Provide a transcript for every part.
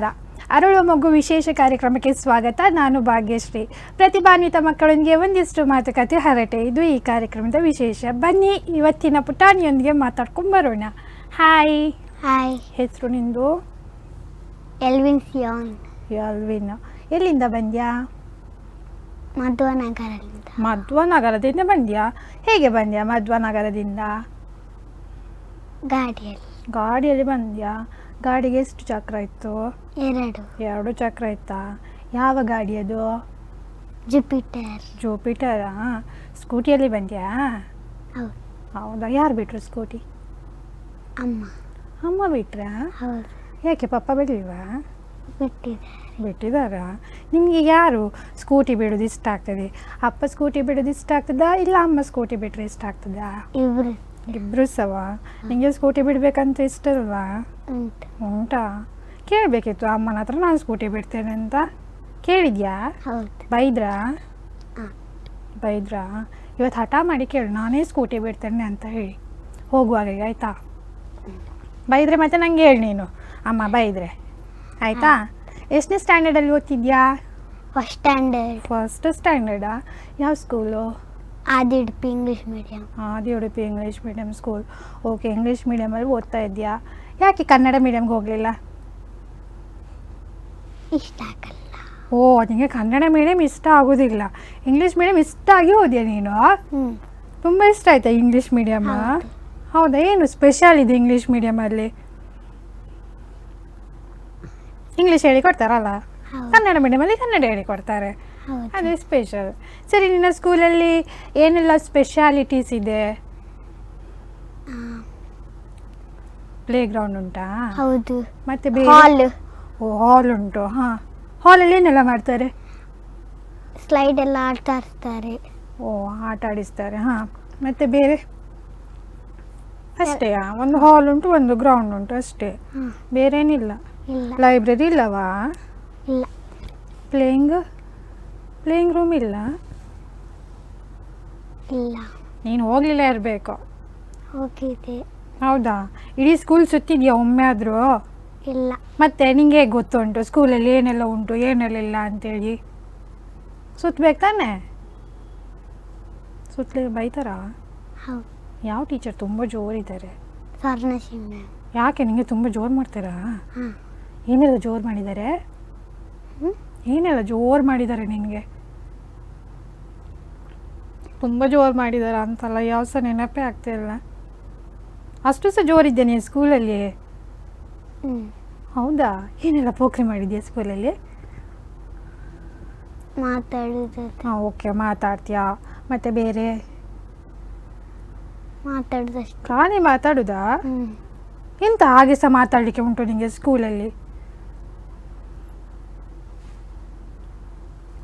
ನಮಸ್ಕಾರ. ಅರಳು ಮಗು ವಿಶೇಷ ಕಾರ್ಯಕ್ರಮಕ್ಕೆ ಸ್ವಾಗತ. ನಾನು ಭಾಗ್ಯಶ್ರೀ. ಪ್ರತಿಭಾನ್ವಿತ ಮಕ್ಕಳೊಂದಿಗೆ ಒಂದಿಷ್ಟು ಮಾತುಕತೆ ಹರಟೆ. ಇದು ಈ ಕಾರ್ಯಕ್ರಮದ ವಿಶೇಷ. ಬನ್ನಿ ಇವತ್ತಿನ ಪುಟಾಣಿಯೊಂದಿಗೆ ಮಾತಾಡ್ಕೊಂಡು ಬರೋಣ. ಹಾಯ್ ಹಾಯ್ ಹೆಸರು ನಿಂದು? ಎಲ್ವಿನ್ ಸಿಯೋನ್ ಎಲ್ವಿನ್ ಎಲ್ಲಿಂದ ಬಂದ್ಯಾ? ಮಧ್ವನಗರದಿಂದ. ಮಧ್ವ ನಗರದಿಂದ ಬಂದ್ಯಾ? ಹೇಗೆ ಬಂದ್ಯಾ ಮಧ್ವ ನಗರದಿಂದ ಗಾಡಿಯಲ್ಲಿ. ಗಾಡಿಯಲ್ಲಿ ಬಂದ್ಯಾ? ಗಾಡಿಗೆ ಎಷ್ಟು ಚಕ್ರ ಇತ್ತು? ಎರಡು. ಎರಡು ಚಕ್ರ ಇತ್ತಾ? ಯಾವ ಗಾಡಿ ಅದು? ಜುಪಿಟರ್. ಜೂಪಿಟರಾ? ಸ್ಕೂಟಿಯಲ್ಲಿ ಬಂದ್ಯಾ? ಹೌದು. ಹೌದಾ? ಯಾರು ಬಿಟ್ರು ಸ್ಕೂಟಿ? ಅಮ್ಮ. ಅಮ್ಮ ಬಿಟ್ರ? ಹೌದು. ಯಾಕೆ ಪಪ್ಪ ಬಿಡಲಿವಾ ಬಿಟ್ಟಿದ್ದಾರೆ. ಬಿಟ್ಟಿದ್ದಾರಾ? ನಿಮಗೆ ಯಾರು ಸ್ಕೂಟಿ ಬಿಡೋದು ಇಷ್ಟ ಆಗ್ತದೆ? ಅಪ್ಪ ಸ್ಕೂಟಿ ಬಿಡೋದು ಇಷ್ಟ ಆಗ್ತದಾ? ಇಲ್ಲ ಅಮ್ಮ ಸ್ಕೂಟಿ ಬಿಟ್ಟರೆ ಇಷ್ಟ ಆಗ್ತದಾ? ಇಬ್ರು ಸವ? ನಿಂಗೆ ಸ್ಕೂಟಿ ಬಿಡ್ಬೇಕಂತ ಇಷ್ಟ ಅಲ್ವಾ? ಉಂಟು. ಕೇಳಬೇಕಿತ್ತು ಅಮ್ಮನ ಹತ್ರ ನಾನು ಸ್ಕೂಟಿ ಬಿಡ್ತೇನೆ ಅಂತ. ಕೇಳಿದ್ಯಾ? ಬೈದ್ರಾ. ಬೈದ್ರಾ? ಇವತ್ತು ಹಠ ಮಾಡಿ ಕೇಳು ನಾನೇ ಸ್ಕೂಟಿ ಬಿಡ್ತೇನೆ ಅಂತ ಹೇಳಿ. ಹೋಗುವಾಗ ಈಗ ಆಯ್ತಾ? ಬೈದ್ರೆ ಮತ್ತೆ ನಂಗೆ ಹೇಳಿ ನೀನು. ಅಮ್ಮ ಬೈದ್ರೆ. ಆಯ್ತಾ? ಎಷ್ಟನೇ ಸ್ಟ್ಯಾಂಡರ್ಡಲ್ಲಿ ಓದ್ತಿದ್ಯಾ? ಫಸ್ಟ್ ಸ್ಟ್ಯಾಂಡರ್ಡ್ ಫಸ್ಟ್ ಸ್ಟ್ಯಾಂಡರ್ಡಾ ಯಾವ school Adi Udupi English medium ಆದಿ Udupi English medium school okay English ಮೀಡಿಯಮಲ್ಲಿ ಓದ್ತಾ ಇದೆಯಾ ಯಾಕೆ ಕನ್ನಡ ಮೀಡಿಯಮ್ಗೆ ಹೋಗಲಿಲ್ಲ? ಇಷ್ಟ ಆಗಲ್ಲ. ಓ ನಿಮಗೆ ಕನ್ನಡ ಮೀಡಿಯಮ್ ಇಷ್ಟ ಆಗೋದಿಲ್ಲ. ಇಂಗ್ಲೀಷ್ ಮೀಡಿಯಮ್ ಇಷ್ಟ ಆಗಿ ಓದ್ಯಾ ನೀನು? ತುಂಬ ಇಷ್ಟ ಆಯ್ತಾ ಇಂಗ್ಲೀಷ್ ಮೀಡಿಯಮ್ ಹೌದು. ಏನು ಸ್ಪೆಷಲ್ ಇದೆ ಇಂಗ್ಲೀಷ್ ಮೀಡಿಯಮಲ್ಲಿ ಇಂಗ್ಲೀಷ್ ಹೇಳಿ ಕೊಡ್ತಾರಲ್ಲ ಕನ್ನಡ ಮೀಡಿಯಮಲ್ಲಿ ಕನ್ನಡ ಹೇಳಿ ಕೊಡ್ತಾರೆ ಅದೇ ಸ್ಪೆಷಲ್ ಸರಿ ನಿನ್ನ ಸ್ಕೂಲಲ್ಲಿ ಏನೆಲ್ಲ ಸ್ಪೆಷಾಲಿಟೀಸ್ ಇದೆ? ಪ್ಲೇ ಗ್ರೌಂಡ್ ಉಂಟಾ? ಹೌದು. ಮತ್ತೆ ಹಾಲ್ ಓ ಹಾಲ್ ಉಂಟು ಹಾಲ್ ಅಲ್ಲಿ ಏನೆಲ್ಲ ಮಾಡ್ತಾರೆ? ಸ್ಲೈಡ್ ಎಲ್ಲ ಆಟ ಆಡ್ತಾರೆ ಓ ಆಟ ಆಡಿಸ್ತಾರೆ ಹಾ. ಮತ್ತೆ ಬೇರೆ? ಅಷ್ಟೇ ಒಂದು ಹಾಲ್ ಉಂಟು ಒಂದು ಗ್ರೌಂಡ್ ಉಂಟು ಅಷ್ಟೇ. ಬೇರೆ ಬೇರೇನಿಲ್ಲ. ಲೈಬ್ರರಿ ಇಲ್ಲವಾ? ಇಲ್ಲ. ಪ್ಲೇಯಿಂಗ್ ಪ್ಲೇಯಿಂಗ್ ರೂಮ್ ಇಲ್ಲ? ಇಲ್ಲ. ನೀನು ಹೋಗ್ಲಿಲ್ಲ ಇರಬೇಕು. ಹೋಗಿದೆ ಹೌದಾ? ಇಡೀ ಸ್ಕೂಲ್ ಸುತ್ತಿದ್ಯಾ ಒಮ್ಮೆ ಆದರೂ? ಇಲ್ಲ. ಮತ್ತೆ ನಿಂಗೆ ಹೇಗೆ ಗೊತ್ತುಂಟು? ಸ್ಕೂಲಲ್ಲಿ ಏನೆಲ್ಲ ಉಂಟು ಏನೆಲ್ಲ ಇಲ್ಲ ಅಂತೇಳಿ? ಸುತ್ತಬೇಕು ತಾನೆ? ಸುತ್ತಲೇ ಬೈತಾರ? ಹೌದು. ಯಾವ ಟೀಚರ್ ತುಂಬ ಜೋರಿದ್ದಾರೆ ಯಾಕೆ ನಿಂಗೆ ತುಂಬ ಜೋರು ಮಾಡ್ತೀರಾ? ಹಾಂ. ಏನೆಲ್ಲ ಜೋರು ಮಾಡಿದ್ದಾರೆ? ಏನೆಲ್ಲ ಜೋರು ಮಾಡಿದ್ದಾರೆ ನಿನಗೆ? ತುಂಬ ಜೋರು ಮಾಡಿದ್ದಾರೆ ಅಂತಲ್ಲ ಯಾವ ಸಹ ನೆನಪೇ ಆಗ್ತಿಲ್ಲ ಅಷ್ಟು ಸಹ ಜೋರಿದ್ದೆ ನೀನು ಸ್ಕೂಲಲ್ಲಿ? ಹೌದಾ? ಏನೆಲ್ಲ ಪೋಖ್ರಿ ಮಾಡಿದ್ಯಾ ಸ್ಕೂಲಲ್ಲಿ? ಮಾತಾಡೋದು ಹಾಂ ಓಕೆ ಮಾತಾಡ್ತೀಯಾ? ಮತ್ತೆ ಬೇರೆ? ಮಾತಾಡುದಷ್ಟು. ಖಾಲಿ ಮಾತಾಡುದಾ? ಎಂತ ಹಾಗೆ ಸಹ ಮಾತಾಡಲಿಕ್ಕೆ ಉಂಟು ನಿಮಗೆ ಸ್ಕೂಲಲ್ಲಿ?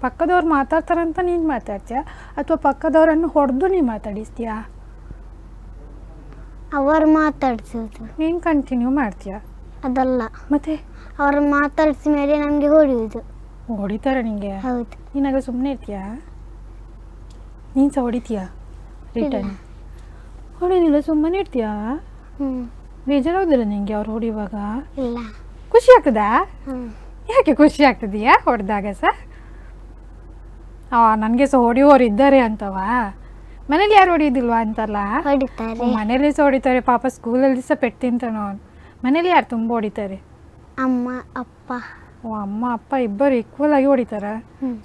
ಪಕ್ಕದವ್ರು ಮಾತಾಡ್ತಾರಂತ ನೀನು ಮಾತಾಡ್ತೀಯಾ? ಅಥವಾ ಪಕ್ಕದವರನ್ನು ಹೊಡೆದು ನೀ ಮಾತಾಡಿಸ್ತೀಯಾ? ಅವರು ಮಾತಾಡ್ಸೋದು. ನೀನು ಕಂಟಿನ್ಯೂ ಮಾಡ್ತೀಯಾ? ಅದಲ್ಲ. ಮತ್ತೆ? ಅವರು ಮಾತಾಡಿಸಿದ ಮೇಲೆ ನಮಗೆ ಹೊಡೆಯುವುದು ಹೊಡಿತಾರೆ ನಿಂಗೆ? ಹೌದು. ನೀನಾಗ ಸುಮ್ಮನೆ ಇರ್ತೀಯಾ? ನೀನು ಸಹ ಹೊಡಿತೀಯಾ? ರಿಟರ್ನ್ ಹೊಡಿಲಿಲ್ಲ ಸುಮ್ಮನೆ ಇರ್ತೀಯಾ? ಹ್ಞೂ ಬೇಜಾರಾಗೋದಿಲ್ಲ ನಿಂಗೆ ಅವ್ರು ಹೊಡಿಯುವಾಗ? ಇಲ್ಲ. ಖುಷಿ ಆಗ್ತದಾ? ಯಾಕೆ ಖುಷಿ ಆಗ್ತದೆಯಾ ಹೊಡೆದಾಗ ಸಹ? ನನಗೆ ಸಹ ಹೊಡೆಯುವವರು ಇದ್ದಾರೆ ಅಂತವ? ಮನೇಲಿ ಯಾರು ಹೊಡೆಯೋದಿಲ್ವಾ ಅಂತಲ್ಲ ಹೊಡಿತಾರೆ. ಮನೇಲಿ ಸಹ ಹೊಡಿತಾರೆ. ಪಾಪ ಸ್ಕೂಲಲ್ಲಿ ಸಹ ಪೆಟ್ಟು ತಿಂತಾನೋ ಅವ್ನು. ಮನೇಲಿ ಯಾರು ತುಂಬ ಹೊಡಿತಾರೆ? ಅಮ್ಮ ಅಪ್ಪ. ಓ ಅಮ್ಮ ಅಪ್ಪ ಇಬ್ಬರು ಈಕ್ವಲ್ ಆಗಿ ಹೊಡಿತಾರ?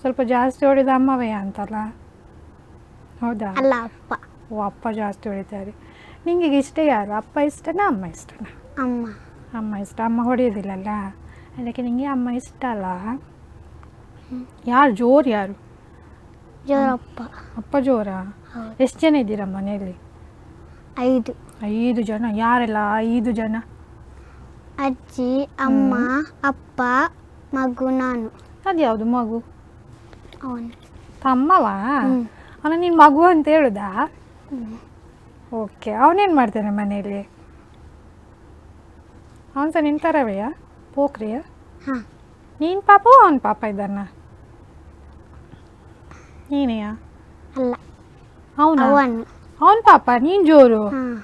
ಸ್ವಲ್ಪ ಜಾಸ್ತಿ ಹೊಡಿದ ಅಮ್ಮವೇ ಅಂತಲ್ಲ ಹೌದಾ? ಅಲ್ಲ ಅಪ್ಪ. ಓ ಅಪ್ಪ ಜಾಸ್ತಿ ಹೊಡಿತಾರೆ. ನಿಂಗೆ ಇಷ್ಟ ಯಾರು? ಅಪ್ಪ ಇಷ್ಟನಾ ಅಮ್ಮ ಇಷ್ಟನಾ? ಅಮ್ಮ. ಅಮ್ಮ ಇಷ್ಟ. ಅಮ್ಮ ಹೊಡೆಯೋದಿಲ್ಲಲ್ಲ? ಅದಕ್ಕೆ ನಿಂಗೆ ಅಮ್ಮ ಇಷ್ಟ ಅಲ್ಲ? ಯಾರು ಜೋರು ಯಾರು? ಜೋರಪ್ಪ. ಅಪ್ಪ ಜೋರಾ? ಹೌದು. ಎಷ್ಟು ಜನ ಇದ್ದೀರಾ ಮನೆಯಲ್ಲಿ? ಐದು. ಐದು ಜನ? ಯಾರೆಲ್ಲ ಐದು ಜನ? ಅಜ್ಜಿ ಅಮ್ಮ ಅಪ್ಪ ಮಗು ನಾನು. ಅದ್ಯಾವುದು ಮಗು? ಅವನು. ತಮ್ಮವಾ? ಹ್ಮ್. ಅವನ ನೀನು ಮಗು ಅಂತ ಹೇಳುದಾ? ಓಕೆ ಅವನೇನು ಮಾಡ್ತಾನೆ ಮನೆಯಲ್ಲಿ? ಅವನು ಸಹ ನಿನ್ನ ಥರವೆಯಾ ಪೋಖ್ರಿಯ? ಹಾಂ. ನೀನು ಪಾಪ ಅವನ ಪಾಪ ಇದ್ದಾನ? ನೀನೆಯಾ? ಅಲ್ಲ. ಅವನು? ಅವನು. ಅವನ ಪಾಪ ನೀನು ಜೋರು. ಹಾಂ.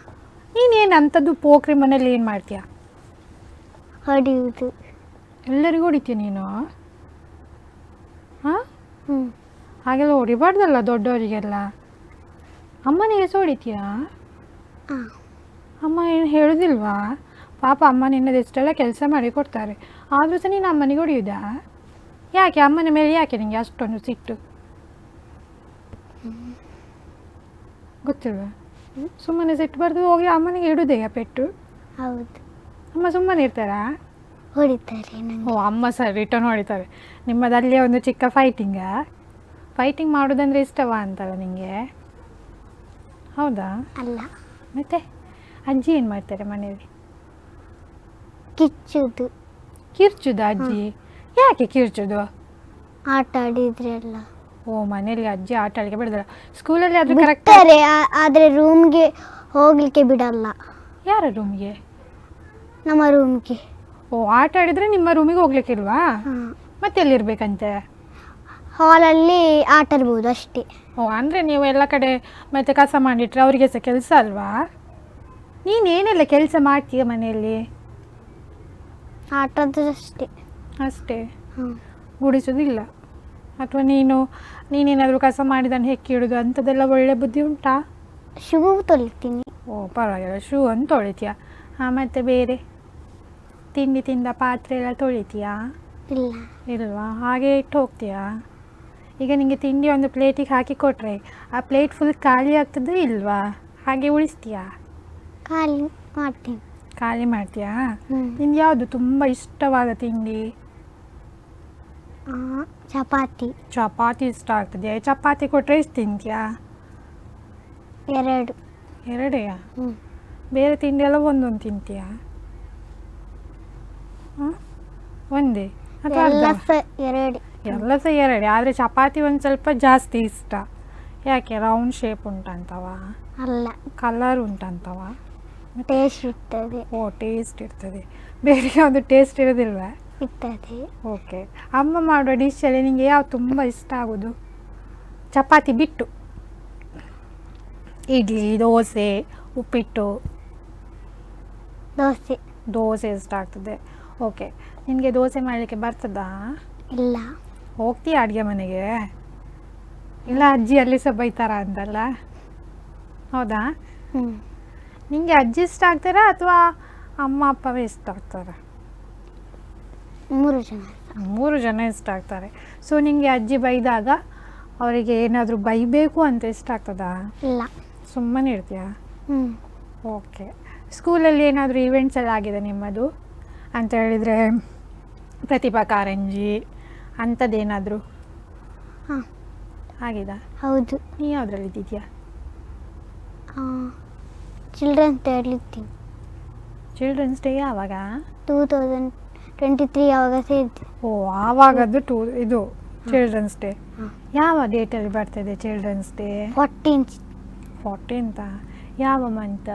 ನೀನೇನು ಅಂಥದ್ದು ಪೋಖ್ರಿ ಮನೇಲಿ ಏನು ಮಾಡ್ತೀಯ? ಹೊಡೆಯುವುದು. ಎಲ್ಲರಿಗೂ ಹೊಡಿತೀಯ ನೀನು? ಹಾಂ? ಹ್ಞೂ ಹಾಗೆಲ್ಲ ಹೊಡಿಬಾರ್ದಲ್ಲ ದೊಡ್ಡವರಿಗೆಲ್ಲ? ಅಮ್ಮನಿಗೆ ಸಹ ಹೊಡಿತೀಯಾ? ಹಾಂ ಅಮ್ಮ ಏನು ಹೇಳೋದಿಲ್ವಾ? ಪಾಪ ಅಮ್ಮ ನಿನ್ನದು ಎಷ್ಟೆಲ್ಲ ಕೆಲಸ ಮಾಡಿ ಕೊಡ್ತಾರೆ. ಆದರೂ ಸಹ ನೀನು ಅಮ್ಮನಿಗೆ ಹೊಡೆಯುವುದಾ? ಯಾಕೆ? ಅಮ್ಮನ ಮೇಲೆ ಯಾಕೆ ನಿಂಗೆ ಅಷ್ಟೊಂದು ಸಿಟ್ಟು? ಗೊತ್ತಿಲ್ವಾ? ಸುಮ್ಮನೆ ಸಿಟ್ಟು ಬರೆದು ಹೋಗಿ ಅಮ್ಮನಿಗೆ ಇಡುದೇ ಪೆಟ್ಟು? ಹೌದು. ಅಮ್ಮ ಸುಮ್ಮನೆ ಇರ್ತಾರಾ? ಹೊಡಿತಾರೆ ಓ ಅಮ್ಮ ಸರ್ ರಿಟರ್ನ್ ಹೊಡಿತಾರೆ. ನಿಮ್ಮದಲ್ಲೇ ಒಂದು ಚಿಕ್ಕ ಫೈಟಿಂಗಾ ಫೈಟಿಂಗ್ ಮಾಡೋದಂದ್ರೆ ಇಷ್ಟವಾ ಅಂತಲ್ಲ ನಿಮಗೆ ಹೌದಾ? ಅಲ್ಲ. ಮತ್ತೆ? ಅಜ್ಜಿ ಏನು ಮಾಡ್ತಾರೆ ಮನೆಯಲ್ಲಿ ಕಿಚ್ಚುದು. ಕಿರ್ಚುದ ಅಜ್ಜಿ? ಯಾಕೆ ಕಿರ್ಚುದು? ಆಟ ಆಡಿದ್ರೆ ಎಲ್ಲ ಓ ಮನೇಲಿ ಅಜ್ಜಿ ಆಟ ಆಡಲಿಕ್ಕೆ ಬಿಡದಲ್ಲ. ಸ್ಕೂಲಲ್ಲಿ ಅದು ಕರೆಕ್ಟ್ ಆದರೆ ಆ- ಆದ್ರೆ ರೂಮ್ಗೆ ಹೋಗ್ಲಿಕ್ಕೆ ಬಿಡಲ್ಲ. ಯಾರ ರೂಮ್ಗೆ ನಮ್ಮ ರೂಮ್ಗೆ ಓ ಆಟ ಆಡಿದ್ರೆ ನಿಮ್ಮ ರೂಮಿಗೆ ಹೋಗ್ಲಿಕ್ಕಿಲ್ವಾ ಹಾಂ. ಮತ್ತೆ ಎಲ್ಲಿರ್ಬೇಕಂತೆ? ಹಾಲಲ್ಲಿ ಆಟ ಆಡ್ಬೋದು ಅಷ್ಟೇ. ಓ ಅಂದರೆ ನೀವು ಎಲ್ಲ ಕಡೆ ಮತ್ತೆ ಕಸ ಮಾಡಿಟ್ರೆ ಅವರಿಗೆ ಸಹ ಕೆಲಸ ಅಲ್ವಾ? ನೀನೇನೆಲ್ಲ ಕೆಲಸ ಮಾಡ್ತೀಯ ಮನೆಯಲ್ಲಿ? ಆಟ ಆಡೋದು ಅಷ್ಟೇ. ಅಷ್ಟೇ? ಹಾಂ. ಗುಡಿಸೋದಿಲ್ಲ. ಅಥವಾ ನೀನು ನೀನೇನಾದರೂ ಕಸ ಮಾಡಿದನ್ನು ಹೆಕ್ಕಿ ಇಡೋದು ಅಂಥದ್ದೆಲ್ಲ ಒಳ್ಳೆ ಬುದ್ಧಿ ಉಂಟಾ? ಶೂ ತೊಳಿತೀನಿ. ಓ ಪರವಾಗಿಲ್ಲ. ಶೂ ಅಂತ ತೊಳಿತೀಯಾ? ಹಾಂ ಮತ್ತೆ ಬೇರೆ? ತಿಂಡಿ ತಿಂದ ಪಾತ್ರೆ ಎಲ್ಲ ತೊಳಿತೀಯಾ? ಇಲ್ಲ. ಇಲ್ವಾ? ಹಾಗೆ ಇಟ್ಟು ಹೋಗ್ತೀಯಾ? ಈಗ ನಿಮಗೆ ತಿಂಡಿ ಒಂದು ಪ್ಲೇಟಿಗೆ ಹಾಕಿ ಕೊಟ್ರೆ ಆ ಪ್ಲೇಟ್ ಫುಲ್ ಖಾಲಿ ಆಗ್ತದೆ ಇಲ್ವಾ? ಹಾಗೆ ಉಳಿಸ್ತೀಯಾ? ಖಾಲಿ ಮಾಡ್ತೀನಿ. ಖಾಲಿ ಮಾಡ್ತೀಯಾ? ನಿಮ್ಗೆ ಯಾವುದು ತುಂಬ ಇಷ್ಟವಾದ ತಿಂಡಿ? ಚಪಾತಿ. ಚಪಾತಿ ಇಷ್ಟ ಆಗ್ತದೆ. ಚಪಾತಿ ಕೊಟ್ಟರೆ ಎಷ್ಟು ತಿಂತೀಯಾ? ಎರಡು. ಎರಡೆಯಾ? ಹ್ಞೂ ಬೇರೆ ತಿಂಡಿ ಎಲ್ಲ ಒಂದೊಂದು ತಿಂತೀಯಾ? ಹ್ಮ್? ಒಂದೇ? ಅಥವಾ ಎಲ್ಲ ಅರ್ಧ? ಸ ಎರಡು. ಎಲ್ಲ ಸಹ ಎರಡೇ. ಆದರೆ ಚಪಾತಿ ಒಂದು ಸ್ವಲ್ಪ ಜಾಸ್ತಿ ಇಷ್ಟ. ಯಾಕೆ? ರೌಂಡ್ ಶೇಪ್ ಉಂಟಂತವ? ಅಲ್ಲ. ಕಲರ್ ಉಂಟಂತವ? ಟೇಸ್ಟ್ ಇರ್ತದೆ. ಓ ಟೇಸ್ಟ್ ಇರ್ತದೆ. ಬೇರೆ ಯಾವುದು ಟೇಸ್ಟ್ ಇರೋದಿಲ್ವಾ? ಇರ್ತದೆ. ಓಕೆ ಅಮ್ಮ ಮಾಡುವ ಡಿಶಲ್ಲಿ ನಿಮಗೆ ಯಾವ ತುಂಬ ಇಷ್ಟ ಆಗೋದು? ಚಪಾತಿ ಬಿಟ್ಟು. ಇಡ್ಲಿ ದೋಸೆ ಉಪ್ಪಿಟ್ಟು. ದೋಸೆ. ದೋಸೆ ಇಷ್ಟ ಆಗ್ತದೆ. ಓಕೆ ನಿನಗೆ ದೋಸೆ ಮಾಡಲಿಕ್ಕೆ ಬರ್ತದಾ? ಇಲ್ಲ. ಹೋಗ್ತೀಯ ಅಡುಗೆ ಮನೆಗೆ? ಇಲ್ಲ ಅಜ್ಜಿ ಅಲ್ಲಿ ಸಹ ಬೈತಾರ ಅಂತಲ್ಲ ಹೌದಾ? ನಿಮಗೆ ಅಜ್ಜಿ ಇಷ್ಟ ಆಗ್ತಾರಾ ಅಥವಾ ಅಮ್ಮ ಅಪ್ಪವೇ ಇಷ್ಟ ಆಗ್ತಾರಾ? ಮೂರು ಜನ. ಮೂರು ಜನ ಇಷ್ಟ ಆಗ್ತಾರೆ. ಸೊ ನಿಮಗೆ ಅಜ್ಜಿ ಬೈದಾಗ ಅವರಿಗೆ ಏನಾದರೂ ಬೈಬೇಕು ಅಂತ ಇಷ್ಟ ಆಗ್ತದಾ? ಇಲ್ಲ. ಸುಮ್ಮನೆ ಇರ್ತೀಯಾ? ಹ್ಞೂ ಓಕೆ. ಸ್ಕೂಲಲ್ಲಿ ಏನಾದರೂ ಈವೆಂಟ್ಸ್ ಎಲ್ಲ ಆಗಿದೆ ನಿಮ್ಮದು? ಅಂತ ಹೇಳಿದರೆ ಪ್ರತಿಭಾ ಕಾರಂಜಿ ಅಂಥದ್ದೇನಾದರೂ? ಹಾಂ. ಆಗಿದಾ ಹೌದು. ನೀ ಯಾವುದ್ರಲ್ಲಿ ಇದ್ದಿದ್ಯಾ? ಚಿಲ್ಡ್ರನ್ಸ್ ಡೇ ಅಲ್ಲಿ ಚಿಲ್ಡ್ರನ್ಸ್ ಡೇ ಯಾವಾಗ? ಟೂ ತೌಸಂಡ್ ಟ್ವೆಂಟಿ ತ್ರೀ ಸೇರಿದ್ದೆ ಓ ಆವಾಗದ್ದು ಟೂ ಇದು ಚಿಲ್ಡ್ರನ್ಸ್ ಡೇ ಯಾವ ಡೇಟಲ್ಲಿ ಬರ್ತದೆ ಚಿಲ್ಡ್ರನ್ಸ್ ಡೇ ಫೋರ್ಟೀನ್ತ್ ಫೋರ್ಟೀನ್ತಾ ಯಾವ ಮಂತ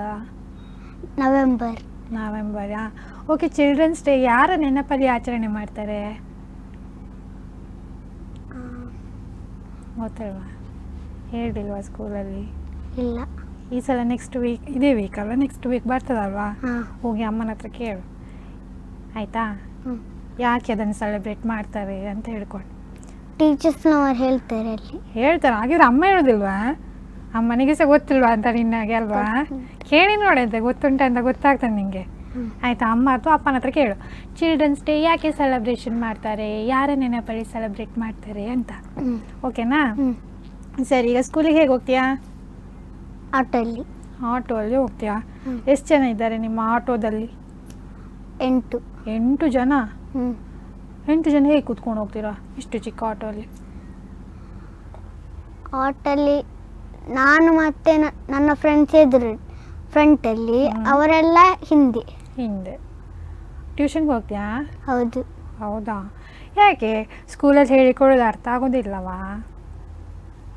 ನವೆಂಬರ್ ನವೆಂಬರಾ ಓಕೆ ಚಿಲ್ಡ್ರನ್ಸ್ ಡೇ ಯಾರ ನೆನಪಲ್ಲಿ ಆಚರಣೆ ಮಾಡ್ತಾರೆ? ಗೊತ್ತಲ್ವಾ? ಹೇಳಿಲ್ವಾ ಸ್ಕೂಲಲ್ಲಿ ಇಲ್ಲ. ಈ ಸಲ ನೆಕ್ಸ್ಟ್ ವೀಕ್ ಇದೇ ವೀಕ್ ಅಲ್ಲ ನೆಕ್ಸ್ಟ್ ವೀಕ್ ಬರ್ತದಲ್ವಾ? ಹೋಗಿ ಅಮ್ಮನ ಹತ್ರ ಕೇಳು. ಆಯಿತಾ? ಯಾಕೆ ಅದನ್ನು ಸೆಲೆಬ್ರೇಟ್ ಮಾಡ್ತಾರೆ ಅಂತ ಹೇಳ್ಕೊಂಡು. ಟೀಚರ್ಸ್ನವರು ಹೇಳ್ತಾರೆ ಅಲ್ಲಿ. ಹೇಳ್ತಾರೆ ಹಾಗಿದ್ರೆ ಅಮ್ಮ ಹೇಳೋದಿಲ್ವಾ? ಅಮ್ಮನಿಗೆ ಸಹ ಗೊತ್ತಿಲ್ವಾ ಅಂತ ನಿನ್ನಾಗೆ ಅಲ್ವಾ? ಕೇಳಿ ನೋಡಂತೆ ಗೊತ್ತುಂಟ ಅಂತ ಗೊತ್ತಾಗ್ತದೆ ನಿಂಗೆ. ಹ್ಮ್. ಆಯ್ತಾ ಅಮ್ಮ ಅಥವಾ ಅಪ್ಪನ ಹತ್ರ ಕೇಳು. ಚಿಲ್ಡ್ರನ್ಸ್ ಡೇ ಯಾಕೆ ಸೆಲೆಬ್ರೇಷನ್ ಮಾಡ್ತಾರೆ? ಯಾರ ನೆನಪಲ್ಲಿ ಸೆಲೆಬ್ರೇಟ್ ಮಾಡ್ತಾರೆ ಅಂತ. ಓಕೆನಾ ಸರಿ ಈಗ ಸ್ಕೂಲಿಗೆ ಹೇಗೆ ಹೋಗ್ತೀಯಾ? ಆಟೋಲ್ಲಿ ಆಟೋ ಅಲ್ಲಿ ಹೋಗ್ತೀಯಾ ಎಷ್ಟು ಜನ ಇದ್ದಾರೆ ನಿಮ್ಮ ಆಟೋದಲ್ಲಿ ಎಂಟು. ಎಂಟು ಜನ? ಎಂಟು ಜನ ಹೇಗೆ ಕೂತ್ಕೊಂಡು ಹೋಗ್ತೀರಾ ಇಷ್ಟು ಚಿಕ್ಕ ಆಟೋ ಅಲ್ಲಿ ಆಟಲ್ಲಿ ನಾನು ಮತ್ತೆ ನನ್ನ ಫ್ರೆಂಡ್ಸ್ ಎದುರು ಫ್ರಂಟಲ್ಲಿ. ಅವರೆಲ್ಲ ಹಿಂದೆ. ಹಿಂದೆ. ಟ್ಯೂಷನ್ಗೆ ಹೋಗ್ತೀಯಾ? ಹೌದು. ಹೌದಾ? ಯಾಕೆ? ಸ್ಕೂಲಲ್ಲಿ ಹೇಳಿಕೊಡೋದು ಅರ್ಥ ಆಗೋದಿಲ್ಲವಾ?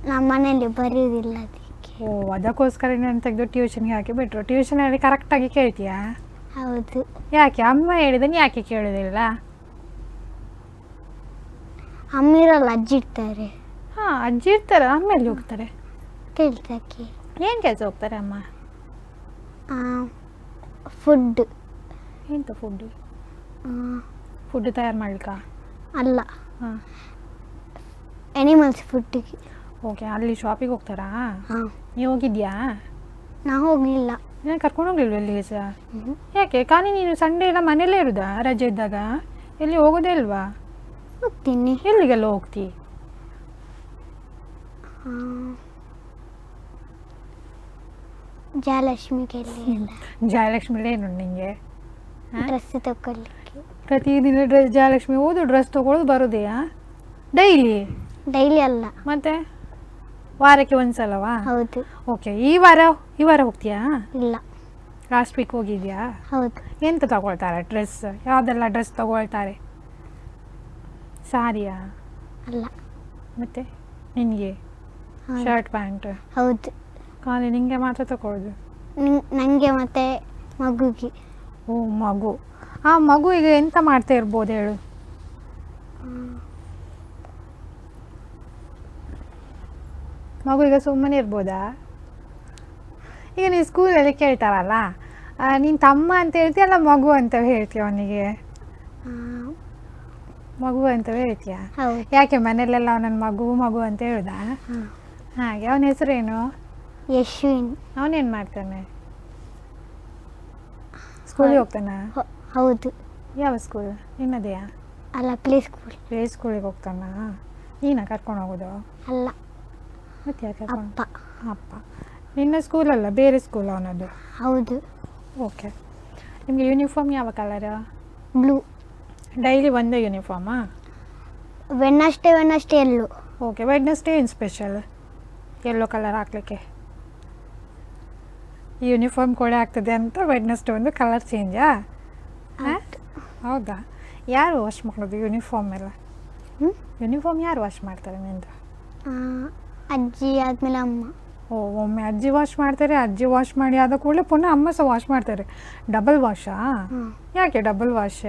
ನಮ್ಮ ಮನೆಯಲ್ಲಿ ಬರೆಯೋದಿಲ್ಲ ಅದಕ್ಕೆ. ಓ ಅದಕ್ಕೋಸ್ಕರ ನಾನು ತೆಗೆದು ಟ್ಯೂಷನ್ಗೆ ಹಾಕಿ ಬಿಟ್ರು. ಟ್ಯೂಷನಲ್ಲಿ ಕರೆಕ್ಟಾಗಿ ಕೇಳ್ತೀಯಾ? ಹೌದು. ಯಾಕೆ? ಅಮ್ಮ ಹೇಳಿದನು ಯಾಕೆ ಕೇಳೋದಿಲ್ಲ? ಅಮ್ಮಿರಲ್ಲ ಅಜ್ಜಿ ಇರ್ತಾರೆ. ಹಾ ಅಜ್ಜಿ ಇರ್ತಾರೆ. ಅಮ್ಮ ಎಲ್ಲಿ ಹೋಗ್ತಾರೆ? ಕೇಳ್ತಕ್ಕೆ ಏನು ಕೆಲಸ ಹೋಗ್ತಾರೆ ಅಮ್ಮ? ಫುಡ್ ಎಂತ ಫುಡ್ ಫುಡ್ ತಯಾರು ಮಾಡ್ಲಿಕ್ಕ? ಅಲ್ಲ. ಹಾಂ. ಎನಿಮಲ್ಸ್ ಫುಡ್ಡಿಗೆ ಓಕೆ ಅಲ್ಲಿ ಶಾಪಿಗೆ ಹೋಗ್ತಾರಾ? ಹಾಂ. ನೀವು ಹೋಗಿದ್ಯಾ? ನಾ ಹೋಗಲಿಲ್ಲ. ನಾನು ಕರ್ಕೊಂಡು ಹೋಗ್ಲಿಲ್ವ ಎಲ್ಲಿಗೆ ಸಹ ಯಾಕೆ? ಖಾಲಿ ನೀನು ಸಂಡೇ ಎಲ್ಲ ಮನೆಯಲ್ಲೇ ಇರುದಾ? ರಜೆ ಇದ್ದಾಗ? ಎಲ್ಲಿ ಹೋಗೋದೇ ಇಲ್ವಾ? ಹೋಗ್ತೀನಿ. ಎಲ್ಲಿಗೆಲ್ಲ ಹೋಗ್ತಿ? ಆ, ಜಯಲಕ್ಷ್ಮಿಗೆ ಎಲ್ಲ ಜಯಲಕ್ಷ್ಮಿಲೇ ಏನು ನಿಂಗೆ. ಡ್ರೆಸ್ ಪ್ರತಿದಿನ ಡ್ರೆಸ್ ಜಯಲಕ್ಷ್ಮಿ ಓದು ಡ್ರೆಸ್ ತಗೊಳ್ಳೋದು ಬರೋದೆಯಾ? ಡೈಲಿ? ಡೈಲಿ ಅಲ್ಲ. ಮತ್ತೆ? ವಾರಕ್ಕೆ ಒಂದ್ಸಲವಾ? ಹೌದು. ಓಕೆ ಈ ವಾರ ಈ ವಾರ ಹೋಗ್ತೀಯಾ? ಇಲ್ಲ. ಲಾಸ್ಟ್ ವೀಕ್ ಹೋಗಿದ್ಯಾ? ಹೌದು. ಎಂತ ತಗೊಳ್ತಾರೆ ಡ್ರೆಸ್ ಯಾವುದೆಲ್ಲ ಡ್ರೆಸ್ ತಗೊಳ್ತಾರೆ? ಸಾರಿಯಾ? ಅಲ್ಲ. ಮತ್ತೆ? ನಿನಗೆ? ಹೌದು. ಶರ್ಟ್ ಪ್ಯಾಂಟ್ ಹೌದು. ಖಾಲಿ ನಿಂಗೆ ಮಾತ್ರ ತಗೊಳ್ಳೋದು ನನಗೆ ನಂಗೆ ಮತ್ತೆ ಮಗುಗೆ. ಓ ಮಗು. ಆ ಮಗು ಈಗ ಎಂತ ಮಾಡ್ತಾ ಇರ್ಬೋದು ಹೇಳು? ಮಗು ಈಗ ಸುಮ್ಮನೆ ಇರ್ಬೋದಾ? ಈಗ ನೀವು ಸ್ಕೂಲಲ್ಲಿ ಕೇಳ್ತಾರಲ್ಲ ನೀನು ತಮ್ಮ ಅಂತ ಹೇಳ್ತೀಯ ಅಲ್ಲ ಮಗು ಅಂತ ಹೇಳ್ತೀಯ ಅವನಿಗೆ? ಮಗು ಅಂತ ಹೇಳ್ತೀಯ? ಯಾಕೆ ಮನೆಯಲ್ಲೆಲ್ಲ ಅವನನ್ನ ಮಗು ಮಗು ಅಂತ ಹೇಳ್ದ? ಹಾಗೆ ಅವನ ಹೆಸರೇನು ಯಶ್ವಿನ್. ಅವನೇನು ಮಾಡ್ತಾನೆ? ಸ್ಕೂಲಿಗೆ ಹೋಗ್ತಾನ? ಹೌದು. ಯಾವ ಸ್ಕೂಲ್ ನಿನ್ನದೆಯಾ? ಅಲ್ಲ ಪ್ಲೇ ಸ್ಕೂಲ್ ಪ್ಲೇ ಸ್ಕೂಲಿಗೆ ಹೋಗ್ತಾನ? ನೀನ ಕರ್ಕೊಂಡು ಹೋಗೋದು? ಅಲ್ಲ. ಮತ್ತೆ ಯಾಕೆ ಅಪ್ಪ. ಅಪ್ಪ. ನಿನ್ನ ಸ್ಕೂಲಲ್ಲ ಬೇರೆ ಸ್ಕೂಲ್ ಅವನದು ಹೌದು. ಓಕೆ. ನಿಮಗೆ ಯೂನಿಫಾರ್ಮ್ ಯಾವ ಕಲರ್? ಬ್ಲೂ. ಡೈಲಿ ಒಂದೇ ಯೂನಿಫಾರ್ಮಾ? ವೆನ್ನಸ್ಟೇ ವೆನ್ನಸ್ಟೇ ಎಲ್ಲೂ. ಓಕೆ ವೆಡ್ನೆಸ್ಡೇ ಏನು ಸ್ಪೆಷಲ್? ಎಲ್ಲೋ ಕಲರ್ ಹಾಕ್ಲಿಕ್ಕೆ? ಯೂನಿಫಾರ್ಮ್ ಕೂಡ ಆಗ್ತದೆ ಅಂತ ವೆಡ್ನೆಸ್ಡೇ ಒಂದು ಕಲರ್ ಚೇಂಜಾ ಹೌದು. ಯಾರು ವಾಶ್ ಮಾಡೋದು ಯೂನಿಫಾರ್ಮ್ ಎಲ್ಲ? ಯೂನಿಫಾರ್ಮ್ ಯಾರು ವಾಶ್ ಮಾಡ್ತಾರೆ ನಿಂದು? ಅಜ್ಜಿ ಆದ್ಮೇಲೆ ಅಮ್ಮ. ಓ ಒಮ್ಮೆ ಅಜ್ಜಿ ವಾಶ್ ಮಾಡ್ತಾರೆ ಅಜ್ಜಿ ವಾಶ್ ಮಾಡಿ ಆದ ಕೂಡಲೇ ಪುನಃ ಅಮ್ಮ ಸಹ ವಾಶ್ ಮಾಡ್ತಾರೆ. ಡಬಲ್ ವಾಶಾ. ಯಾಕೆ ಡಬಲ್ ವಾಶ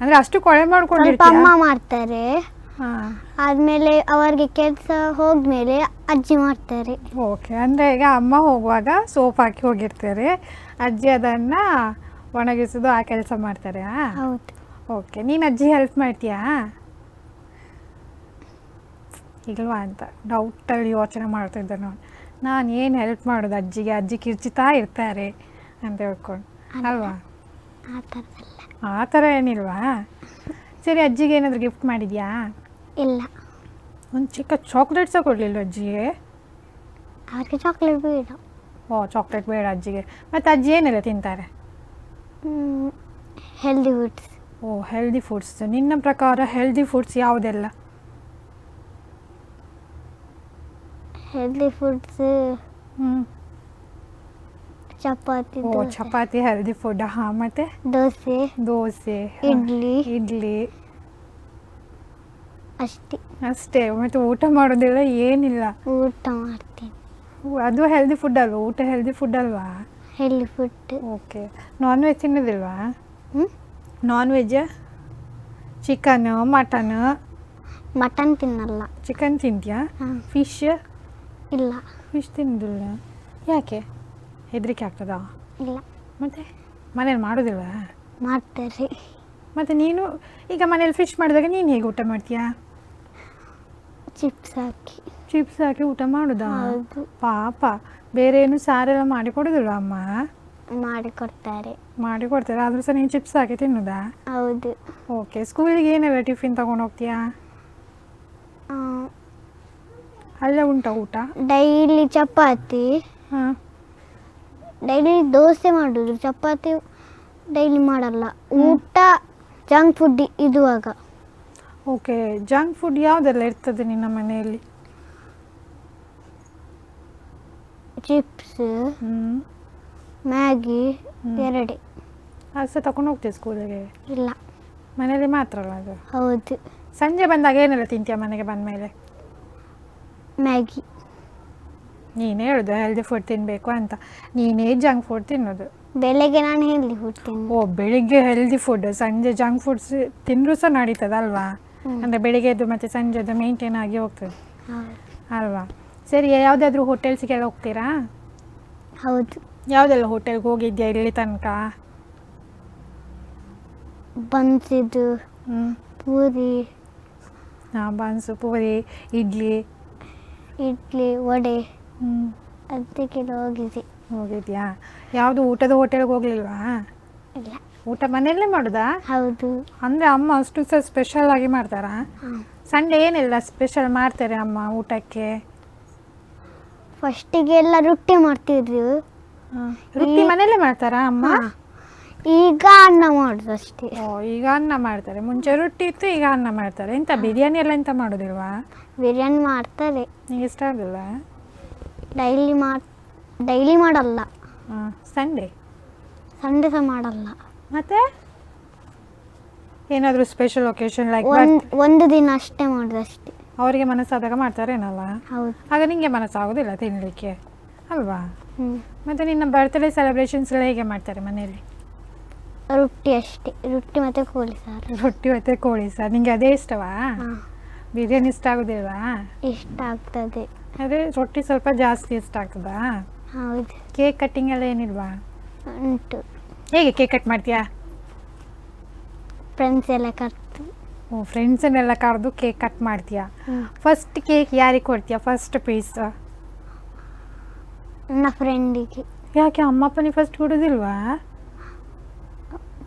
ಅಂದ್ರೆ ಅಷ್ಟು ಕೊಳೆ ಸ್ವಲ್ಪ ಮಾಡ್ಕೊಂಡಿರ್ತೀಯ ಅಮ್ಮ ಮಾಡ್ತಾರೆ. ಹಾ. ಆದಮೇಲೆ ಅವರಿಗೆ ಕೆಲಸ ಹೋದ್ಮೇಲೆ ಅಜ್ಜಿ ಮಾಡ್ತಾರೆ. ಓಕೆ ಅಂದ್ರೆ ಈಗ ಅಮ್ಮ ಹೋಗುವಾಗ ಸೋಪ್ ಹಾಕಿ ಹೋಗಿರ್ತಾರೆ. ಅಜ್ಜಿ ಅದನ್ನ ಒಣಗಿಸೋದು ಆ ಕೆಲಸ ಮಾಡ್ತಾರೆ ಹೌದು. ಓಕೆ ನೀನು ಅಜ್ಜಿ ಹೆಲ್ಪ್ ಮಾಡ್ತೀಯಾ? ಇಲ್ವಾ ಅಂತ ಡೌಟಲ್ಲಿ ಯೋಚನೆ ಮಾಡ್ತಿದ್ದೆ ನಾನು ನಾನು ಏನು ಹೆಲ್ಪ್ ಮಾಡೋದು ಅಜ್ಜಿಗೆ? ಅಜ್ಜಿ ಕಿರ್ಚಿತಾ ಇರ್ತಾರೆ ಅಂತ ಹೇಳ್ಕೊಂಡು. ಅಲ್ವಾ? ಆ ಥರ ಏನಿಲ್ವಾ? ಸರಿ ಅಜ್ಜಿಗೆ ಏನಾದರೂ ಗಿಫ್ಟ್ ಮಾಡಿದ್ಯಾ? ಇಲ್ಲ. ಒಂದು ಚಿಕ್ಕ ಚಾಕ್ಲೇಟ್ಸ ಕೊಡಲಿಲ್ಲ ಅಜ್ಜಿಗೆ? ಅವ್ರಿಗೆ ಚಾಕ್ಲೇಟ್ ಬೇಡ. ಓ ಚಾಕ್ಲೇಟ್ ಬೇಡ ಅಜ್ಜಿಗೆ. ಮತ್ತು ಅಜ್ಜಿ ಏನೆಲ್ಲ ತಿಂತಾರೆ? ಹೆಲ್ದಿ ಫುಡ್ಸ್ ಓ ಹೆಲ್ದಿ ಫುಡ್ಸ್ ನಿನ್ನ ಪ್ರಕಾರ ಹೆಲ್ದಿ ಫುಡ್ಸ್ ಯಾವುದೆಲ್ಲ? ಹೆಲ್ದಿ ಫುಡ್ಸ್ ಚಪಾತಿ ಓ ಚಪಾತಿ ಹೆಲ್ದಿ ಫುಡ್ ಹಾ ಮತ್ತೆ? ದೋಸೆ. ದೋಸೆ ಇಡ್ಲಿ. ಇಡ್ಲಿ. ಅಷ್ಟೇ. ಅಷ್ಟೇ ಮತ್ತೆ ಊಟ ಮಾಡೋದಿಲ್ಲ ಏನಿಲ್ಲ. ಊಟ ಮಾಡ್ತೀನಿ. ಅದು ಹೆಲ್ದಿ ಫುಡ್ ಅಲ್ವಾ? ಊಟ ಹೆಲ್ದಿ ಫುಡ್ ಅಲ್ವಾ? Healthy food okay. Non veg ತಿನ್ನೋದಿಲ್ವಾ? Non veg chicken mutton mutton ತಿನ್ನಲ್ಲ. ಚಿಕನ್ ತಿಂತೀಯಾ? ಫಿಶ್ ಇಲ್ಲ. ಫಿಶ್ ತಿಂದಿಲ್ಲ ಯಾಕೆ? ಹೆದರಿಕೆ ಆಗ್ತದಾ? ಇಲ್ಲ. ಮತ್ತೆ? ಮನೇಲಿ ಮಾಡೋದಿಲ್ವಾ? ಮಾಡ್ತಾರೆ. ಮತ್ತು ನೀನು? ಈಗ ಮನೇಲಿ ಫಿಶ್ ಮಾಡಿದಾಗ ನೀನು ಹೇಗೆ ಊಟ ಮಾಡ್ತೀಯಾ? ಚಿಪ್ಸ್ ಹಾಕಿ. ಚಿಪ್ಸ್ ಹಾಕಿ ಊಟ ಮಾಡೋದಾ? ಹೌದು. ಪಾಪ. ಬೇರೆ ಏನು ಸಾರೆಲ್ಲ ಮಾಡಿ ಕೊಡೋದಿಲ್ಲ ಅಮ್ಮ? ಮಾಡಿ ಕೊಡ್ತಾರೆ. ಮಾಡಿ ಕೊಡ್ತಾರೆ. ಆದರೂ ಸಹ ನೀನು ಚಿಪ್ಸ್ ಹಾಕಿ ತಿನ್ನೋದಾ? ಹೌದು. ಓಕೆ ಸ್ಕೂಲಿಗೆ ಏನೆಲ್ಲ ಟಿಫಿನ್ ತಗೊಂಡು ಹೋಗ್ತೀಯಾ? ಅಲ್ಲೇ ಉಂಟಾ ಊಟ? ಡೈಲಿ ಚಪಾತಿ. ಹಾಂ. ಡೈಲಿ ದೋಸೆ ಮಾಡೋದು ಚಪಾತಿ ಡೈಲಿ ಮಾಡಲ್ಲ. ಊಟ ಜಂಕ್ ಫುಡ್ ಇದುವಾಗ. ಓಕೆ ಜಂಕ್ ಫುಡ್ ಯಾವುದೆಲ್ಲ ಇರ್ತದೆ ನಿನ್ನ ಮನೆಯಲ್ಲಿ? ಚಿಪ್ಸ್ ಹ್ಞೂ ಮ್ಯಾಗಿ ಹ್ಮ್. ಎರಡೇ. ಅದು ಸಹ ತಗೊಂಡು ಹೋಗ್ತೀವಿ ಸ್ಕೂಲಿಗೆ ಇಲ್ಲ. ಮನೆಯಲ್ಲಿ ಮಾತ್ರ ಅಲ್ಲ ಅದು? ಹೌದು. ಸಂಜೆ ಬಂದಾಗ ಏನೆಲ್ಲ ತಿಂತೀಯ ಮನೆಗೆ ಬಂದಮೇಲೆ? ಮ್ಯಾಗಿ. ನೀನೇ ಹೇಳುದು ಹೆಲ್ದಿ ಫುಡ್ ತಿನ್ನಬೇಕು ಅಂತ. ನೀನೇ ಜಂಕ್ ಫುಡ್ ತಿನ್ನೋದು? ಬೆಳಗ್ಗೆ ನಾನು ಹೆಲ್ದಿ ಫುಡ್ ತಿನ್ನು. ಓ ಬೆಳಿಗ್ಗೆ ಹೆಲ್ದಿ ಫುಡ್ ಸಂಜೆ ಜಂಕ್ ಫುಡ್ಸ್ ತಿಂದರೂ ಸಹ ನಡೀತದಲ್ವಾ? ಅಂದ್ರೆ ಅಂದರೆ ಮತ್ತೆ ಮತ್ತು ಸಂಜೆದು ಮೇಂಟೈನ್ ಆಗಿ ಹೋಗ್ತದೆ. ಅಲ್ವಾ? ಸರಿ ಯಾವುದಾದ್ರೂ ಹೋಟೆಲ್ಸ್ಗೆಲ್ಲ ಹೋಗ್ತೀರಾ? ಹೌದು. ಯಾವುದೆಲ್ಲ ಹೋಟೆಲ್ಗೆ ಹೋಗಿದ್ಯಾ ಇಲ್ಲಿ ತನಕ? ಬನ್ಸಿದ್ದು ಹ್ಞೂ ಪೂರಿ. ಹಾಂ ಬನ್ಸು ಪೂರಿ ಇಡ್ಲಿ. ಇಡ್ಲಿ ವಡೆ ಹ್ಞೂ ಅದಕ್ಕೆಲ್ಲ ಹೋಗಿದ್ದೆ. ಹೋಗಿದ್ಯಾ? ಯಾವುದು ಊಟದ ಹೋಟೆಲ್ಗೆ ಹೋಗ್ಲಿಲ್ವಾ? ಇಲ್ಲ. ಊಟ ಮನೆಯಲ್ಲೇ ಮಾಡೋದಾ? ಹೌದು. ಅಂದ್ರೆ ಅಮ್ಮ ಅಷ್ಟು ಸಹ ಸ್ಪೆಷಲ್ ಆಗಿ ಮಾಡ್ತಾರಾ? ಸಂಡೆ ಏನೆಲ್ಲ ಸ್ಪೆಷಲ್ ಮಾಡ್ತಾರೆ ಅಮ್ಮ ಊಟಕ್ಕೆ? ಫಸ್ಟಿಗೆ ಎಲ್ಲ ರೊಟ್ಟಿ ಮಾಡ್ತಿದ್ರು. ರೊಟ್ಟಿ ಮನೆಯಲ್ಲೇ ಮಾಡ್ತಾರಾ ಅಮ್ಮ. ಈಗ ಅನ್ನ ಮಾಡುದು ಅಷ್ಟೇ. ಓ ಈಗ ಅನ್ನ ಮಾಡ್ತಾರೆ. ಮುಂಚೆ ರೊಟ್ಟಿ ಇತ್ತು ಈಗ ಅನ್ನ ಮಾಡ್ತಾರೆ. ಎಂತ ಬಿರಿಯಾನಿ ಎಲ್ಲ ಎಂತ ಮಾಡೋದಿಲ್ವಾ? ಬಿರಿಯಾನಿ ಮಾಡ್ತಾರೆ. ನಿಂಗೆ ಇಷ್ಟ ಆಗಲ್ಲ ಡೈಲಿ ಮಾ ಡೈಲಿ ಮಾಡಲ್ಲ. Sunday Sunday? ಸಂಡೆ ಸಹ ಮಾಡಲ್ಲ. ಮತ್ತೆ? ಏನಾದರೂ ಸ್ಪೆಷಲ್ ಒಕೇಶನ್ ಲೈಕ್ ಒಂದ್ ಒಂದು ದಿನ ಅಷ್ಟೇ ಮಾಡೋದು ಅಷ್ಟೇ. ಅವರಿಗೆ ಮನಸ್ಸಾದಾಗ ಮಾಡ್ತಾರೇನಲ್ಲ? ಹೌದು. ಆಗ ನಿಂಗೆ ಮನಸ್ಸಾಗೋದಿಲ್ಲ ತಿನ್ನಲಿಕ್ಕೆ ಅಲ್ವಾ? ಮತ್ತೆ ನಿನ್ನ ಬರ್ತ್ಡೇ ಸೆಲೆಬ್ರೇಷನ್ಸ್ ಎಲ್ಲ ಹೇಗೆ ಮಾಡ್ತಾರೆ ಮನೆಯಲ್ಲಿ? ರೊಟ್ಟಿ ಅಷ್ಟೇ. ರೊಟ್ಟಿ ಮತ್ತೆ ಕೋಳಿ ಸಾರು. ರೊಟ್ಟಿ ಮತ್ತೆ ಕೋಳಿ ಸಾರು. ನಿಂಗೆ ಅದೇ ಇಷ್ಟವಾ? ಹಾ. ಬಿರಿಯಾನಿ ಇಷ್ಟ ಆಗೋದಿಲ್ವಾ? ಇಷ್ಟ ಆಗ್ತದೆ. ಅದೇ ರೊಟ್ಟಿ ಸ್ವಲ್ಪ ಜಾಸ್ತಿ ಇಷ್ಟ ಆಗ್ತದಾ? ಹೌದು. ಕೇಕ್ ಕಟ್ಟಿಂಗ್ ಎಲ್ಲ ಏನಿಲ್ವಾ? ಉಂಟು. ಹೇಗೆ ಕೇಕ್ ಕಟ್ ಮಾಡ್ತೀಯಾ? ಫ್ರೆಂಡ್ಸ್ ಎಲ್ಲ ಕರ್ತು ಓ ಫ್ರೆಂಡ್ಸನ್ನೆಲ್ಲ ಕರೆದು ಕೇಕ್ ಕಟ್ ಮಾಡ್ತೀಯಾ? ಫಸ್ಟ್ ಕೇಕ್ ಯಾರಿಗೆ ಕೊಡ್ತೀಯಾ? ಫಸ್ಟ್ ಪೀಸ್ ನನ್ನ ಫ್ರೆಂಡಿಗೆ ಯಾಕೆ ಅಮ್ಮಪ್ಪನಿಗೆ ಫಸ್ಟ್ ಕೊಡೋದಿಲ್ವಾ?